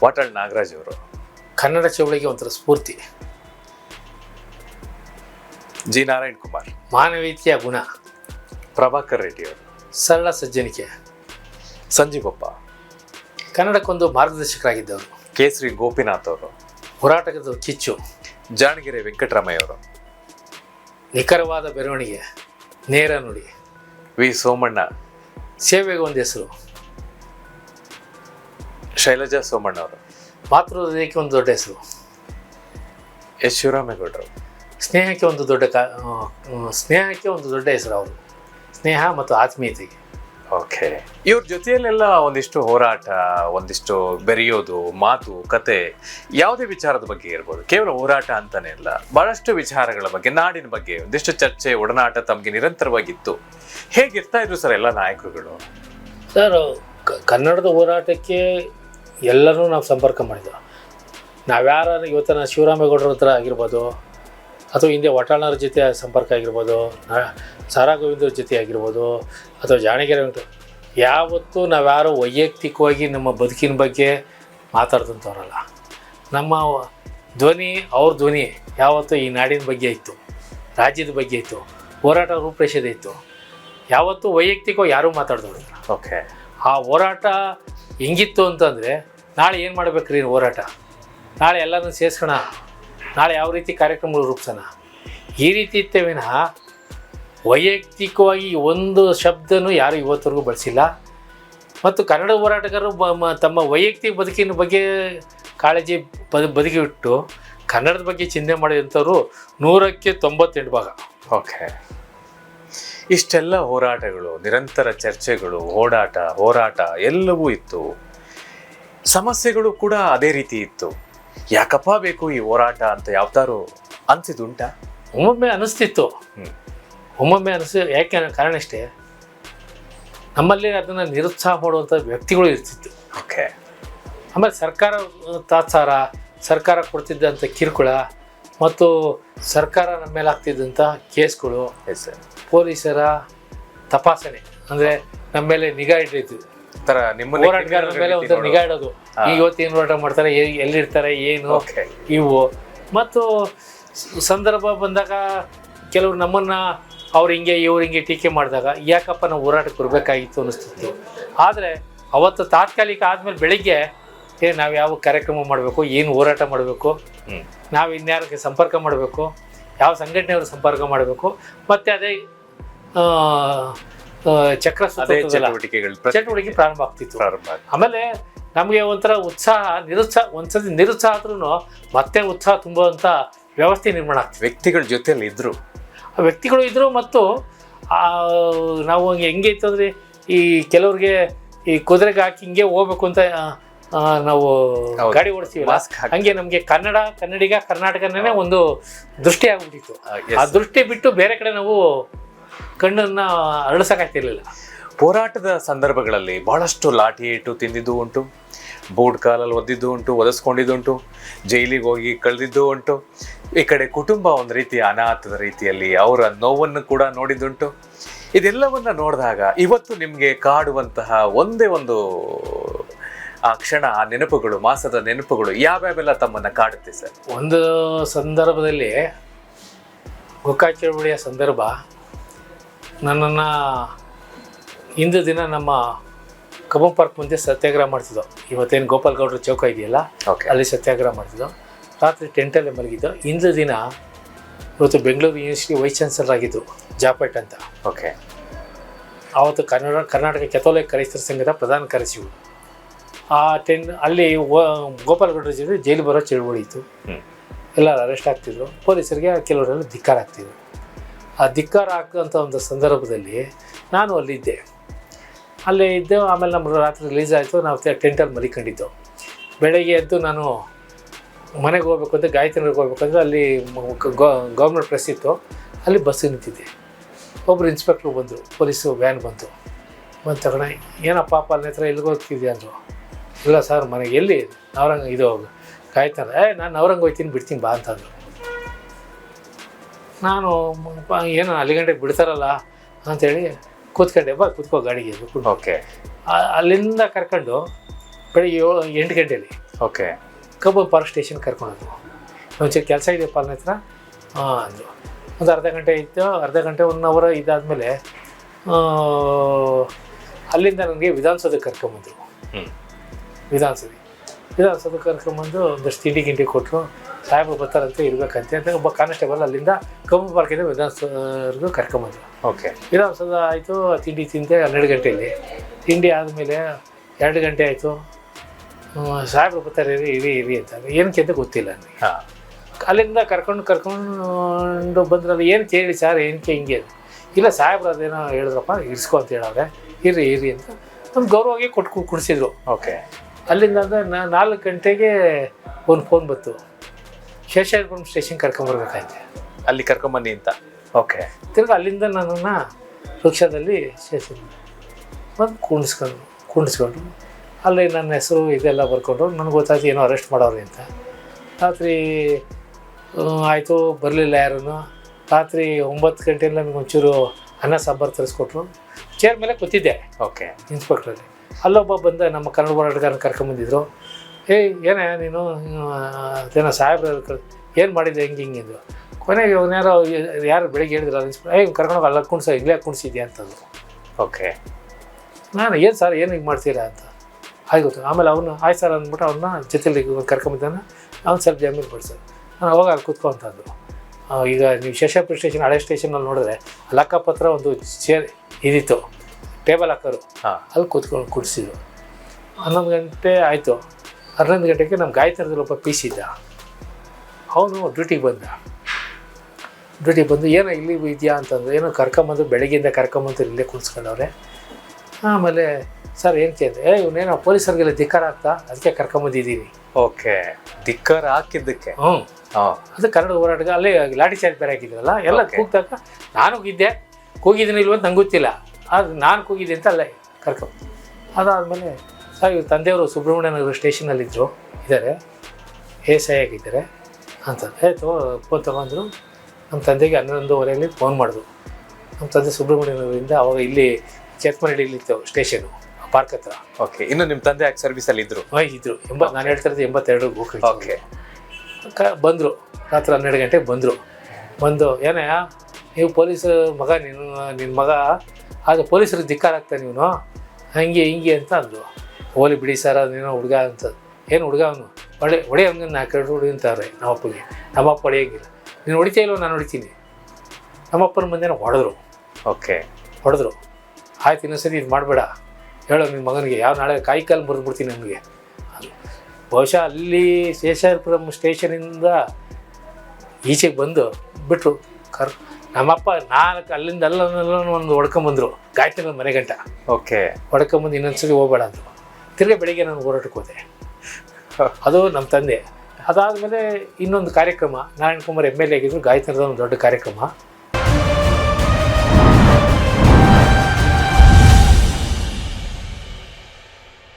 ವಾಟಾಳ್ ನಾಗರಾಜ್ ಅವರು. ಕನ್ನಡ ಚಳವಳಿಗೆ ಒಂಥರ ಸ್ಫೂರ್ತಿ. ಜಿ ನಾರಾಯಣ್ ಕುಮಾರ್. ಮಾನವೀಯತೆಯ ಗುಣ. ಪ್ರಭಾಕರ್ ರೆಡ್ಡಿ ಅವರು. ಸರಳ ಸಜ್ಜನಿಕೆ. ಸಂಜೀವಪ್ಪ ಕನ್ನಡಕ್ಕೊಂದು ಮಾರ್ಗದರ್ಶಕರಾಗಿದ್ದವರು. ಕೇಸರಿ ಗೋಪಿನಾಥ್ ಅವರು. ಹೋರಾಟದ ಕಿಚ್ಚು. ಜಾಣಗೆರೆ ವೆಂಕಟರಾಮಯ್ಯ ಅವರು. ನಿಖರವಾದ ಬೆರವಣಿಗೆ ನೇರ ನುಡಿ. ವಿ ಸೋಮಣ್ಣ. ಸೇವೆಗೆ ಒಂದು ಹೆಸರು. ಶೈಲಜಾ ಸೋಮಣ್ಣ ಅವರು. ಮಾತೃ ಹೃದಯಕ್ಕೆ ಒಂದು ದೊಡ್ಡ ಹೆಸರು? ಎಸ್ ಶಿವರಾಮೇಗೌಡರು ಸ್ನೇಹಕ್ಕೆ ಒಂದು ದೊಡ್ಡ ಕಾ ಸ್ನೇಹಕ್ಕೆ ಒಂದು ದೊಡ್ಡ ಹೆಸರು ಅವರು. ಸ್ನೇಹ ಮತ್ತು ಆತ್ಮೀಯತೆಗೆ. ಓಕೆ. ಇವ್ರ ಜೊತೆಯಲ್ಲೆಲ್ಲ ಒಂದಿಷ್ಟು ಹೋರಾಟ ಒಂದಿಷ್ಟು ಬೆರೆಯೋದು ಮಾತು ಕತೆ ಯಾವುದೇ ವಿಚಾರದ ಬಗ್ಗೆ ಇರ್ಬೋದು. ಕೇವಲ ಹೋರಾಟ ಅಂತಾನೆ ಇಲ್ಲ ಬಹಳಷ್ಟು ವಿಚಾರಗಳ ಬಗ್ಗೆ ನಾಡಿನ ಬಗ್ಗೆ ಒಂದಿಷ್ಟು ಚರ್ಚೆ ಒಡನಾಟ ತಮಗೆ ನಿರಂತರವಾಗಿತ್ತು. ಹೇಗಿರ್ತಾ ಇದ್ರು ಸರ್ ಎಲ್ಲ ನಾಯಕರುಗಳು? ಸರ್ ಕನ್ನಡದ ಹೋರಾಟಕ್ಕೆ ಎಲ್ಲರೂ ನಾವು ಸಂಪರ್ಕ ಮಾಡಿದ್ವಿ ನಾವ್ಯಾರ ಇವತ್ತಿನ ಶಿವರಾಮೇಗೌಡರ ಹತ್ರ ಆಗಿರ್ಬೋದು, ಅಥವಾ ಹಿಂದೆ ವಟಾಳರ ಜೊತೆ ಸಂಪರ್ಕ ಆಗಿರ್ಬೋದು ಸಾರಾ ಗೋವಿಂದರ ಜೊತೆ ಆಗಿರ್ಬೋದು, ಅಥವಾ ಜಾಣಗೆರೆ ವೆಂಕಟ ಯಾವತ್ತೂ ನಾವ್ಯಾರು ವೈಯಕ್ತಿಕವಾಗಿ ನಮ್ಮ ಬದುಕಿನ ಬಗ್ಗೆ ಮಾತಾಡ್ದಂಥವ್ರಲ್ಲ ನಮ್ಮ ಧ್ವನಿ ಅವ್ರ ಧ್ವನಿ ಯಾವತ್ತೂ ಈ ನಾಡಿನ ಬಗ್ಗೆ ಇತ್ತು, ರಾಜ್ಯದ ಬಗ್ಗೆ ಇತ್ತು, ಹೋರಾಟ ರೂಪರೇಷೆದೇ ಇತ್ತು. ಯಾವತ್ತೂ ವೈಯಕ್ತಿಕವಾಗಿ ಯಾರೂ ಮಾತಾಡ್ದವ್ರು ಓಕೆ ಆ ಹೋರಾಟ ಹೆಂಗಿತ್ತು ಅಂತಂದರೆ, ನಾಳೆ ಏನು ಮಾಡಬೇಕ್ರಿ ಹೋರಾಟ? ನಾಳೆ ಎಲ್ಲರನ್ನು ಸೇರಿಸೋಣ. ನಾಳೆ ಯಾವ ರೀತಿ ಕಾರ್ಯಕ್ರಮಗಳು ರೂಪಿಸೋಣ? ಈ ರೀತಿ ಇತ್ತೇ ವಿನಃ ವೈಯಕ್ತಿಕವಾಗಿ ಒಂದು ಶಬ್ದನೂ ಯಾರು ಇವತ್ತವರೆಗೂ ಬಳಸಿಲ್ಲ. ಮತ್ತು ಕನ್ನಡ ಹೋರಾಟಗಾರರು ತಮ್ಮ ವೈಯಕ್ತಿಕ ಬದುಕಿನ ಬಗ್ಗೆ ಕಾಳಜಿ ಬದ ಬದುಕಿಬಿಟ್ಟು ಕನ್ನಡದ ಬಗ್ಗೆ ಚಿಂತೆ ಮಾಡಿದಂಥವ್ರು ನೂರಕ್ಕೆ ತೊಂಬತ್ತೆಂಟು ಭಾಗ. ಓಕೆ ಇಷ್ಟೆಲ್ಲ ಹೋರಾಟಗಳು ನಿರಂತರ ಚರ್ಚೆಗಳು ಓಡಾಟ ಹೋರಾಟ ಎಲ್ಲವೂ ಇತ್ತು. ಸಮಸ್ಯೆಗಳು ಕೂಡ ಅದೇ ರೀತಿ ಇತ್ತು. ಯಾಕಪ್ಪ ಬೇಕು ಈ ಹೋರಾಟ ಅಂತ ಯಾವ್ದಾರು ಅನ್ಸಿದುಂಟಾ ಒಮ್ಮೊಮ್ಮೆ ಅನಿಸ್ತಿತ್ತು. ಒಮ್ಮೊಮ್ಮೆ ಅನಿಸಿ ಯಾಕೆ ಕಾರಣ ಇಷ್ಟೇ. ನಮ್ಮಲ್ಲಿ ಅದನ್ನು ನಿರುತ್ಸಾಹ ಮಾಡುವಂಥ ವ್ಯಕ್ತಿಗಳು ಇರ್ತಿತ್ತು. ಓಕೆ. ಆಮೇಲೆ ಸರ್ಕಾರ ತಾತ್ಸಾರ ಸರ್ಕಾರ ಕೊಡ್ತಿದ್ದಂಥ ಕಿರುಕುಳ ಮತ್ತು ಸರ್ಕಾರ ನಮ್ಮ ಮೇಲೆ ಆಗ್ತಿದ್ದಂಥ ಕೇಸ್ಗಳು. Yes sir. ಪೊಲೀಸರ ತಪಾಸಣೆ ಅಂದ್ರೆ ನಮ್ಮ ಮೇಲೆ ನಿಗಾ ನಿಮ್ಮ ಹೋರಾಟಗಾರರ ಮೇಲೆ ಒಂಥರ ನಿಗಾ ಇಡೋದು. ಈಗ ಇವತ್ತು ಏನು ಹೋರಾಟ ಮಾಡ್ತಾರೆ ಎಲ್ಲಿರ್ತಾರೆ ಏನು ಇವು. ಮತ್ತು ಸಂದರ್ಭ ಬಂದಾಗ ಕೆಲವರು ನಮ್ಮನ್ನ ಅವ್ರು ಹಿಂಗೆ ಇವ್ರು ಹಿಂಗೆ ಟೀಕೆ ಮಾಡಿದಾಗ ಯಾಕಪ್ಪ ನಾವು ಹೋರಾಟಕ್ಕೆ ಬರಬೇಕಾಗಿತ್ತು ಅನಿಸ್ತಿತ್ತು ಆದರೆ ಅವತ್ತು ತಾತ್ಕಾಲಿಕ ಆದಮೇಲೆ ಬೆಳಿಗ್ಗೆ ಏ ನಾವು ಯಾವ ಕಾರ್ಯಕ್ರಮ ಮಾಡಬೇಕು ಏನು ಹೋರಾಟ ಮಾಡಬೇಕು ನಾವು ಇನ್ಯಾರಿಗೆ ಸಂಪರ್ಕ ಮಾಡಬೇಕು ಯಾವ ಸಂಘಟನೆಯವರು ಸಂಪರ್ಕ ಮಾಡಬೇಕು ಮತ್ತು ಅದೇ ಚಕ್ರ ಚಟುವಟಿಕೆಗಳು ಚಟುವಟಿಕೆ ಪ್ರಾರಂಭ ಆಗ್ತಿತ್ತು. ಆಮೇಲೆ ನಮಗೆ ಒಂಥರ ಉತ್ಸಾಹ ನಿರುತ್ಸಾಹ ಒಂದ್ಸತಿ ನಿರುತ್ಸಾಹ ಆದ್ರೂ ಮತ್ತೆ ಉತ್ಸಾಹ ತುಂಬುವಂಥ ವ್ಯವಸ್ಥೆ ನಿರ್ಮಾಣ ಆಗ್ತಿದೆ ವ್ಯಕ್ತಿಗಳ ಜೊತೆಯಲ್ಲಿ ಇದ್ರು. ಆ ವ್ಯಕ್ತಿಗಳು ಇದ್ರು ಮತ್ತು ಆ, ನಾವು ಹಂಗೆ ಹೆಂಗೆ ಇತ್ತು ಅಂದರೆ ಈ ಕೆಲವ್ರಿಗೆ ಈ ಕುದುರೆಗೆ ಹಾಕಿ ಹಿಂಗೆ ಹೋಗ್ಬೇಕು ಅಂತ ನಾವು ಗಾಡಿ ಓಡಿಸ್ತೀವಿ ಹಂಗೆ ನಮಗೆ ಕನ್ನಡ ಕನ್ನಡಿಗ ಕರ್ನಾಟಕನೇ ಒಂದು ದೃಷ್ಟಿ ಆಗ್ಬಿಟ್ಟಿತ್ತು ಆ ದೃಷ್ಟಿ ಬಿಟ್ಟು ಬೇರೆ ಕಡೆ ನಾವು ಕಣ್ಣನ್ನ ಅರಳಿಸೋಕ್ಕಾಗ್ತಿರ್ಲಿಲ್ಲ. ಹೋರಾಟದ ಸಂದರ್ಭಗಳಲ್ಲಿ ಬಹಳಷ್ಟು ಲಾಠಿ ಏಟು ತಿಂದಿದ್ದು ಉಂಟು. ಬೋರ್ಡ್ ಕಾಲಲ್ಲಿ ಒದ್ದಿದ್ದು ಉಂಟು ಒದಿಸ್ಕೊಂಡಿದ್ದು ಉಂಟು ಜೈಲಿಗೆ ಹೋಗಿ ಕಳೆದಿದ್ದು ಉಂಟು. ಈ ಕಡೆ ಕುಟುಂಬ ಒಂದು ರೀತಿಯ ಅನಾಥದ ರೀತಿಯಲ್ಲಿ ಅವರ ನೋವನ್ನು ಕೂಡ ನೋಡಿದ್ದುಂಟು. ಇದೆಲ್ಲವನ್ನು ನೋಡಿದಾಗ ಇವತ್ತು ನಿಮಗೆ ಕಾಡುವಂತಹ ಒಂದೇ ಒಂದು ಆ ಕ್ಷಣ ಆ ನೆನಪುಗಳು ಮಾಸದ ನೆನಪುಗಳು ಯಾವ್ಯಾವೆಲ್ಲ ತಮ್ಮನ್ನು ಕಾಡುತ್ತೆ ಸರ್? ಒಂದು ಸಂದರ್ಭದಲ್ಲಿ ಗೋಕಾಕ್ ಚಳವಳಿಯ ಸಂದರ್ಭ ನನ್ನನ್ನು ಇಂದು ದಿನ ನಮ್ಮ ಕಬ್ಬನ್ ಪಾರ್ಕ್ ಮುಂದೆ ಸತ್ಯಾಗ್ರಹ ಮಾಡ್ತಿದ್ದೋ. ಇವತ್ತೇನು ಗೋಪಾಲ್ ಗೌಡ್ರ ಚೌಕ ಇದೆಯಲ್ಲ ಓಕೆ ಅಲ್ಲಿ ಸತ್ಯಾಗ್ರಹ ಮಾಡ್ತಿದ್ದೋ. ರಾತ್ರಿ ಟೆಂಟಲ್ಲಿ ಮಲಗಿದ್ದೋ. ಇಂದು ದಿನ ಇವತ್ತು ಬೆಂಗಳೂರು ಯೂನಿವರ್ಸಿಟಿ ವೈಸ್ ಚಾನ್ಸಲರ್ ಆಗಿದ್ದು ಜಾಪೇಟ್ ಅಂತ. ಓಕೆ ಆವತ್ತು ಕನ್ನಡ ಕರ್ನಾಟಕ ಕೆಥೋಲಿಕ್ ಕ್ರೈಸ್ತರ ಸಂಘದ ಪ್ರಧಾನ ಕಾರ್ಯದರ್ಶಿಗಳು ಆ ಟೆನ್ ಅಲ್ಲಿ ಗೋಪಾಲ್ ಗೌಡ್ರ ಜೊತೆ ಜೈಲು ಬರೋ ಚಳುವಳಿ ಇತ್ತು. ಎಲ್ಲರೂ ಅರೆಸ್ಟ್ ಆಗ್ತಿದ್ರು. ಪೊಲೀಸರಿಗೆ ಕೆಲವರೆಲ್ಲ ಧಿಕ್ಕಾರ ಆಗ್ತಿದ್ರು. ಆ ಧಿಕ್ಕಾರ ಹಾಕುವಂಥ ಒಂದು ಸಂದರ್ಭದಲ್ಲಿ ನಾನು ಅಲ್ಲಿದ್ದೆ. ಅಲ್ಲೇ ಇದ್ದೆ, ಆಮೇಲೆ ನಮ್ಮ ರಾತ್ರಿ ರಿಲೀಸ್ ಆಯಿತು, ನಾವು ಟೆಂಟಲ್ಲಿ ಮಲಿಕೊಂಡಿದ್ದು. ಬೆಳಗ್ಗೆ ಎದ್ದು ನಾನು ಮನೆಗೆ ಹೋಗ್ಬೇಕು ಅಂತ ಹೋಗ್ಬೇಕಂದ್ರೆ ಅಲ್ಲಿ ಗೌರ್ಮೆಂಟ್ ಪ್ರೆಸ್ ಇತ್ತು. ಅಲ್ಲಿ ಬಸ್ ನಿಂತಿದ್ದೆ. ಒಬ್ಬರು ಇನ್ಸ್ಪೆಕ್ಟ್ರು ಬಂದರು ಪೊಲೀಸು ವ್ಯಾನ್ ಬಂತು. ಬಂದು ತಗೊಂಡ ಏನಪ್ಪ ಪಾಪ ಅಲ್ಲಿ ಹತ್ರ ಎಲ್ಲಿಗೆ ಹೋಗ್ತಿದ್ಯಾ ಅಂದರು. ಇಲ್ಲ ಸರ್, ಮನೆಗೆ ಎಲ್ಲಿ? ನವರಂಗ ಇದು ಗಾಯತ್ರಿ ಏ, ನಾನು ನವರಂಗ ಹೋಗ್ತೀನಿ, ಬಿಡ್ತೀನಿ, ಬಾ ಅಂತಂದ್ರು ನಾನು ಏನು ಅಲ್ಲಿ ಗಂಟೆಗೆ ಬಿಡ್ತಾರಲ್ಲ ಅಂತೇಳಿ ಕೂತ್ಕೊಂಡೆ. ಬಾ ಕೂತ್ಕೋ ಗಾಡಿಗೆ. ಓಕೆ ಅಲ್ಲಿಂದ ಕರ್ಕೊಂಡು ಬೆಳಿಗ್ಗೆ ಏಳು ಎಂಟು ಗಂಟೆಯಲ್ಲಿ ಓಕೆ ಕಬ್ಬನ್ ಪಾರ್ಕ್ ಸ್ಟೇಷನ್ ಕರ್ಕೊಂಡೋದ್ರು. ಒಂಚೂರು ಕೆಲಸ ಇದೆಯಪ್ಪ ನನ್ನ ಹತ್ರ? ಹಾಂ ಅಂದರು. ಒಂದು ಅರ್ಧ ಗಂಟೆ ಇತ್ತು. ಅರ್ಧ ಗಂಟೆ ಒನ್ ಅವರ್ ಇದಾದಮೇಲೆ ಅಲ್ಲಿಂದ ನನಗೆ ವಿಧಾನಸೌಧಕ್ಕೆ ಕರ್ಕೊಂಬಂದರು. ಹ್ಞೂ ವಿಧಾನಸೌಧ ವಿಧಾನಸೌಧಕ್ಕೆ ಕರ್ಕೊಂಬಂದು ಒಂದಷ್ಟು ತಿಂಡಿ ಗಿಂಡಿ ಕೊಟ್ಟರು ಸಾಹೇಬರು ಬರ್ತಾರಂತೆ ಇರಬೇಕಂತೆ ಅಂತ ಒಬ್ಬ ಕಾನ್ಸ್ಟೇಬಲ್ ಅಲ್ಲಿಂದ ಕಬ್ಬನ್ ಪಾರ್ಕಿಂದ ವಿಧಾನಸೌಧವರೆಗೂ ಕರ್ಕೊಂಬಂದ್ರು. ಓಕೆ. ವಿಧಾನಸೌಧ ಆಯಿತು ತಿಂಡಿ ತಿಂದೆ ಹನ್ನೆರಡು ಗಂಟೆಯಲ್ಲಿ. ತಿಂಡಿ ಆದಮೇಲೆ ಎರಡು ಗಂಟೆ ಆಯಿತು. ಸಾಹೇಬ್ರು ಬರ್ತಾರೆ ಇರಿ ಇರಿ ಇರಿ ಅಂತ. ಏನಕ್ಕೆ ಅಂತ ಗೊತ್ತಿಲ್ಲ ನನಗೆ. ಹಾ. ಅಲ್ಲಿಂದ ಕರ್ಕೊಂಡು ಕರ್ಕೊಂಡು ಬಂದ್ರಲ್ಲ ಏನು ಕೇಳಿ ಸರ್ ಏನಕ್ಕೆ ಹಿಂಗೆ. ಇಲ್ಲ ಸಾಹೇಬ್ರು ಅದೇನೋ ಹೇಳಿದ್ರಪ್ಪ ಇರಿಸ್ಕೊ ಅಂತ ಹೇಳವ್ರೆ. ಇರಿ ಇರಿ ಅಂತ. ನಮ್ಗೆ ಗೌರವವಾಗಿ ಕೊಟ್ಟು ಕುಡಿಸಿದ್ರು. ಓಕೆ. ಅಲ್ಲಿಂದ ಅಂದರೆ ನಾ- ನಾಲ್ಕು ಗಂಟೆಗೆ ಒಂದು ಫೋನ್ ಬಂತು. ಶೇಷಾದ್ರಿಪುರಂ ಸ್ಟೇಷನ್ ಕರ್ಕೊಂಬರ್ಬೇಕಾಯ್ತು ಅಲ್ಲಿ ಕರ್ಕೊಂಬನ್ನಿ ಅಂತ. ಓಕೆ. ತಿರ್ಗಿ ಅಲ್ಲಿಂದ ನನ್ನನ್ನು ರಿಕ್ಷಾದಲ್ಲಿ ಸ್ಟೇಷನ್ ಬಂದು ಕುಣಿಸ್ಕೊಂಡು ಕುಣಿಸ್ಕೊಂಡು ಅಲ್ಲಿ ನನ್ನ ಹೆಸರು ಇದೆಲ್ಲ ಬರ್ಕೊಂಡು ನನಗೆ ಗೊತ್ತಾಯ್ತು ಏನೋ ಅರೆಸ್ಟ್ ಮಾಡೋರಿ ಅಂತ. ರಾತ್ರಿ ಆಯಿತು ಬರಲಿಲ್ಲ ಯಾರೂ ರಾತ್ರಿ ಒಂಬತ್ತು ಗಂಟೆಯಲ್ಲಿ ನನಗೆ ಒಂಚೂರು ಅನ್ನ ಸಾಂಬಾರು ತರಿಸ್ಕೊಟ್ರು. ಚೇರ್ ಮೇಲೆ ಕೂತಿದ್ದೆ. ಓಕೆ. ಇನ್ಸ್ಪೆಕ್ಟ್ರಲ್ಲಿ. ಅಲ್ಲೊಬ್ಬ ಬಂದ ನಮ್ಮ ಕನ್ನಡ ಹೋರಾಟಗಾರನ ಕರ್ಕೊಂಬಂದಿದ್ರು ಏಯ್ ಏನೇ ನೀನು ಅದೇನೋ ಸಾಹೇಬ್ರ ಏನು ಮಾಡಿದ್ದೆ ಹಿಂಗೆ ಹಿಂಗೆ ಇದು ಕೊನೆಗೆ ಯಾರೋ ಯಾರು ಬೆಳಿಗ್ಗೆ ಹೇಳಿದ್ರು ಇನ್ಸ್ಪೆಕ್ಟರ್ ಏಯ್ ಕರ್ಕೊಂಡೋಗಿ ಅಲ್ಲ ಕುಣಿಸೋ ಇಲ್ಲೇ ಕುಣಿಸಿದ್ಯಾ ಅಂತಂದು. ಓಕೆ. ನಾನು ಏನು ಸರ್ ಏನು ಹಿಂಗೆ ಮಾಡ್ತೀರಾ ಅಂತ. ಆಯ್ತು ಆಮೇಲೆ ಅವನು ಆಯ್ತು ಸರ್ ಅಂದ್ಬಿಟ್ಟು ಅವನ್ನ ಜೊತೆಲಿ ಕರ್ಕೊಂಬಿದ್ದಾನೆ ಅವ್ನು ಸ್ವಲ್ಪ ಜಮೀನು ಸರ್ ನಾನು ಅವಾಗ ಅಲ್ಲಿ ಕೂತ್ಕೊ ಅಂತಂದು ಈಗ ನೀವು ಶೇಷಾಪುರ ಸ್ಟೇಷನ್ ಹಳೆ ಸ್ಟೇಷನಲ್ಲಿ ನೋಡಿದ್ರೆ ಲೆಕ್ಕಪತ್ರ ಒಂದು ಚೇರ್ ಇದಿತ್ತು ಟೇಬಲ್ ಹಾಕೋರು. ಹಾಂ. ಅಲ್ಲಿ ಕೂತ್ಕೊಂಡು ಕುಡಿಸಿದ್ರು. ಹನ್ನೊಂದು ಗಂಟೆ ಆಯಿತು. ಹನ್ನೊಂದು ಗಂಟೆಗೆ ನಮ್ಮ ಗಾಯತ್ರಿಯಲ್ಲಿ ಒಬ್ಬ ಪೀಸ್ ಇದ್ದ ಅವನು ಡ್ಯೂಟಿಗೆ ಬಂದ. ಡ್ಯೂಟಿಗೆ ಬಂದು ಏನೋ ಇಲ್ಲಿ ಇದೆಯಾ? ಅಂತಂದ್ರೆ ಏನೋ ಕರ್ಕೊಂಬಂದು ಬೆಳಗ್ಗೆಯಿಂದ ಕರ್ಕೊಂಬಂದು ಇಲ್ಲೇ ಕುಣಿಸ್ಕೊಂಡವ್ರೆ ಆಮೇಲೆ ಸರ್ ಏನು ಕೇಳಿದೆ ಏ ಇವನೇನೋ ಪೊಲೀಸರಿಗೆಲ್ಲ ಧಿಕ್ಕಾರ ಆಗ್ತಾ? ಅದಕ್ಕೆ ಕರ್ಕೊಂಬಂದಿದ್ದೀನಿ. ಓಕೆ. ಧಿಕ್ಕಾರ ಹಾಕಿದ್ದಕ್ಕೆ? ಹ್ಞೂ. ಹಾ. ಅದು ಕನ್ನಡ ಹೋರಾಟಕ್ಕೆ ಅಲ್ಲಿ ಲಾಠಿ ಚಾರ್ಜ್ ಬೇರೆ ಹಾಕಿದ್ರಲ್ಲ ಎಲ್ಲ. ಕೂಗ್ದಾಗ ನಾನು ಹೋಗಿದ್ದೆ ಕೂಗಿದ್ದೀನಿ ಇಲ್ವಂತ ನಂಗೆ ಗೊತ್ತಿಲ್ಲ. ಆದ್ರೆ ನಾನು ಕೂಗಿದ್ದೆ ಅಂತ ಅಲ್ಲೇ ಕರ್ಕೊಂಬ ಅದಾದಮೇಲೆ ಸರ್ ಇವ್ರ ತಂದೆಯವರು ಸುಬ್ರಹ್ಮಣ್ಯ ನಗರ ಸ್ಟೇಷನಲ್ಲಿದ್ದರು ಇದ್ದಾರೆ ಎಸ್ ಐ ಆಗಿದ್ದಾರೆ ಅಂತ. ಆಯಿತು ಫೋನ್ ತೊಗೊಂಡ್ರು. ನಮ್ಮ ತಂದೆಗೆ ಹನ್ನೊಂದುವರೆಯಲ್ಲಿ ಫೋನ್ ಮಾಡಿದ್ರು. ನಮ್ಮ ತಂದೆ ಸುಬ್ರಹ್ಮಣ್ಯ ನಗರದಿಂದ ಅವಾಗ ಇಲ್ಲಿ ಚೇತ್ಮರಳ್ಳಿಲಿತ್ತು ಸ್ಟೇಷನು ಪಾರ್ಕ್ ಹತ್ರ. ಓಕೆ ಇನ್ನು ನಿಮ್ಮ ತಂದೆ ಯಾಕೆ ಸರ್ವಿಸಲ್ಲಿ ಇದ್ದರು ಹಾಂ ಇದ್ದರು ಎಂಬ ನಾನು ಹೇಳ್ತಾ ಇರೋದು ಎಂಬತ್ತೆರಡು ಗೋಕುಲ್ ಓಕೆ. ಕ ಬಂದರು. ರಾತ್ರಿ ಹನ್ನೆರಡು ಗಂಟೆಗೆ ಬಂದರು. ಬಂದು ಏನೇ ನೀವು ಪೊಲೀಸ್ ಮಗ ನಿನ್ನ ನಿನ್ನ ಮಗ. ಆದರೆ ಪೊಲೀಸರು ಧಿಕ್ಕಾರ ಆಗ್ತಾನೆ ನೀನು? ಹಂಗೆ ಹಿಂಗೆ ಅಂತ ಅಂದರು. ಹೋಲಿ ಬಿಡಿ ಸರ್ ಅದೇನೋ ಹುಡುಗ ಅಂತ ಏನು ಹುಡುಗ ಅವನು? ಹೊಡೆ ಹೊಡೆ ಅವನಿಗೆ ನಾಲ್ಕು ಎರಡು ಹುಡುಗಿ ಅಂತಾರೆ ನಮ್ಮಪ್ಪಗೆ ನಮ್ಮಪ್ಪ ಹೊಡೆಯಂಗಿಲ್ಲ ನೀನು ಹೊಡಿತಾ ಇಲ್ವೋ? ನಾನು ಹೊಡಿತೀನಿ. ನಮ್ಮಪ್ಪನ ಮುಂದೆನ ಹೊಡೆದ್ರು. ಓಕೆ. ಹೊಡೆದ್ರು. ಆಯ್ತು ಇನ್ನೊಂದ್ಸರಿ ಇದು ಮಾಡಬೇಡ. ಹೇಳೋ ನಿಮ್ಮ ಮಗನಿಗೆ. ಯಾವ ನಾಳೆ ಕಾಯಿ ಕಾಲು ಮುರಿದ್ಬಿಡ್ತೀನಿ ನನಗೆ. ಬಹುಶಃ ಅಲ್ಲಿ ಶೇಷಾಪುರಂ ಸ್ಟೇಷನಿಂದ ಈಚೆಗೆ ಬಂದು ಬಿಟ್ಟರು ಕರ್ ನಮ್ಮಪ್ಪ ನಾಲ್ಕು ಅಲ್ಲಿಂದ ಅಲ್ಲ ಒಂದು ಹೊಡ್ಕೊಂಬಂದ್ರು. ಗಾಯತ್ರಿ ಮನೆ ಗಂಟ. ಓಕೆ. ಹೊಡ್ಕೊಂಬಂದು ಇನ್ನೊಂದ್ಸರಿ ಹೋಗ್ಬೇಡ ಅಂದರು. ತಿರ್ಗಿ ಬೆಳಿಗ್ಗೆ ನಾನು ಹೋರಾಟಕ್ಕೆ ಹೋದೆ. ಅದು ನಮ್ಮ ತಂದೆ. ಅದಾದಮೇಲೆ ಇನ್ನೊಂದು ಕಾರ್ಯಕ್ರಮ, Narayana Kumar M L A ಆಗಿದ್ರು ಗಾಯತ್ರದ ಒಂದು ದೊಡ್ಡ ಕಾರ್ಯಕ್ರಮ.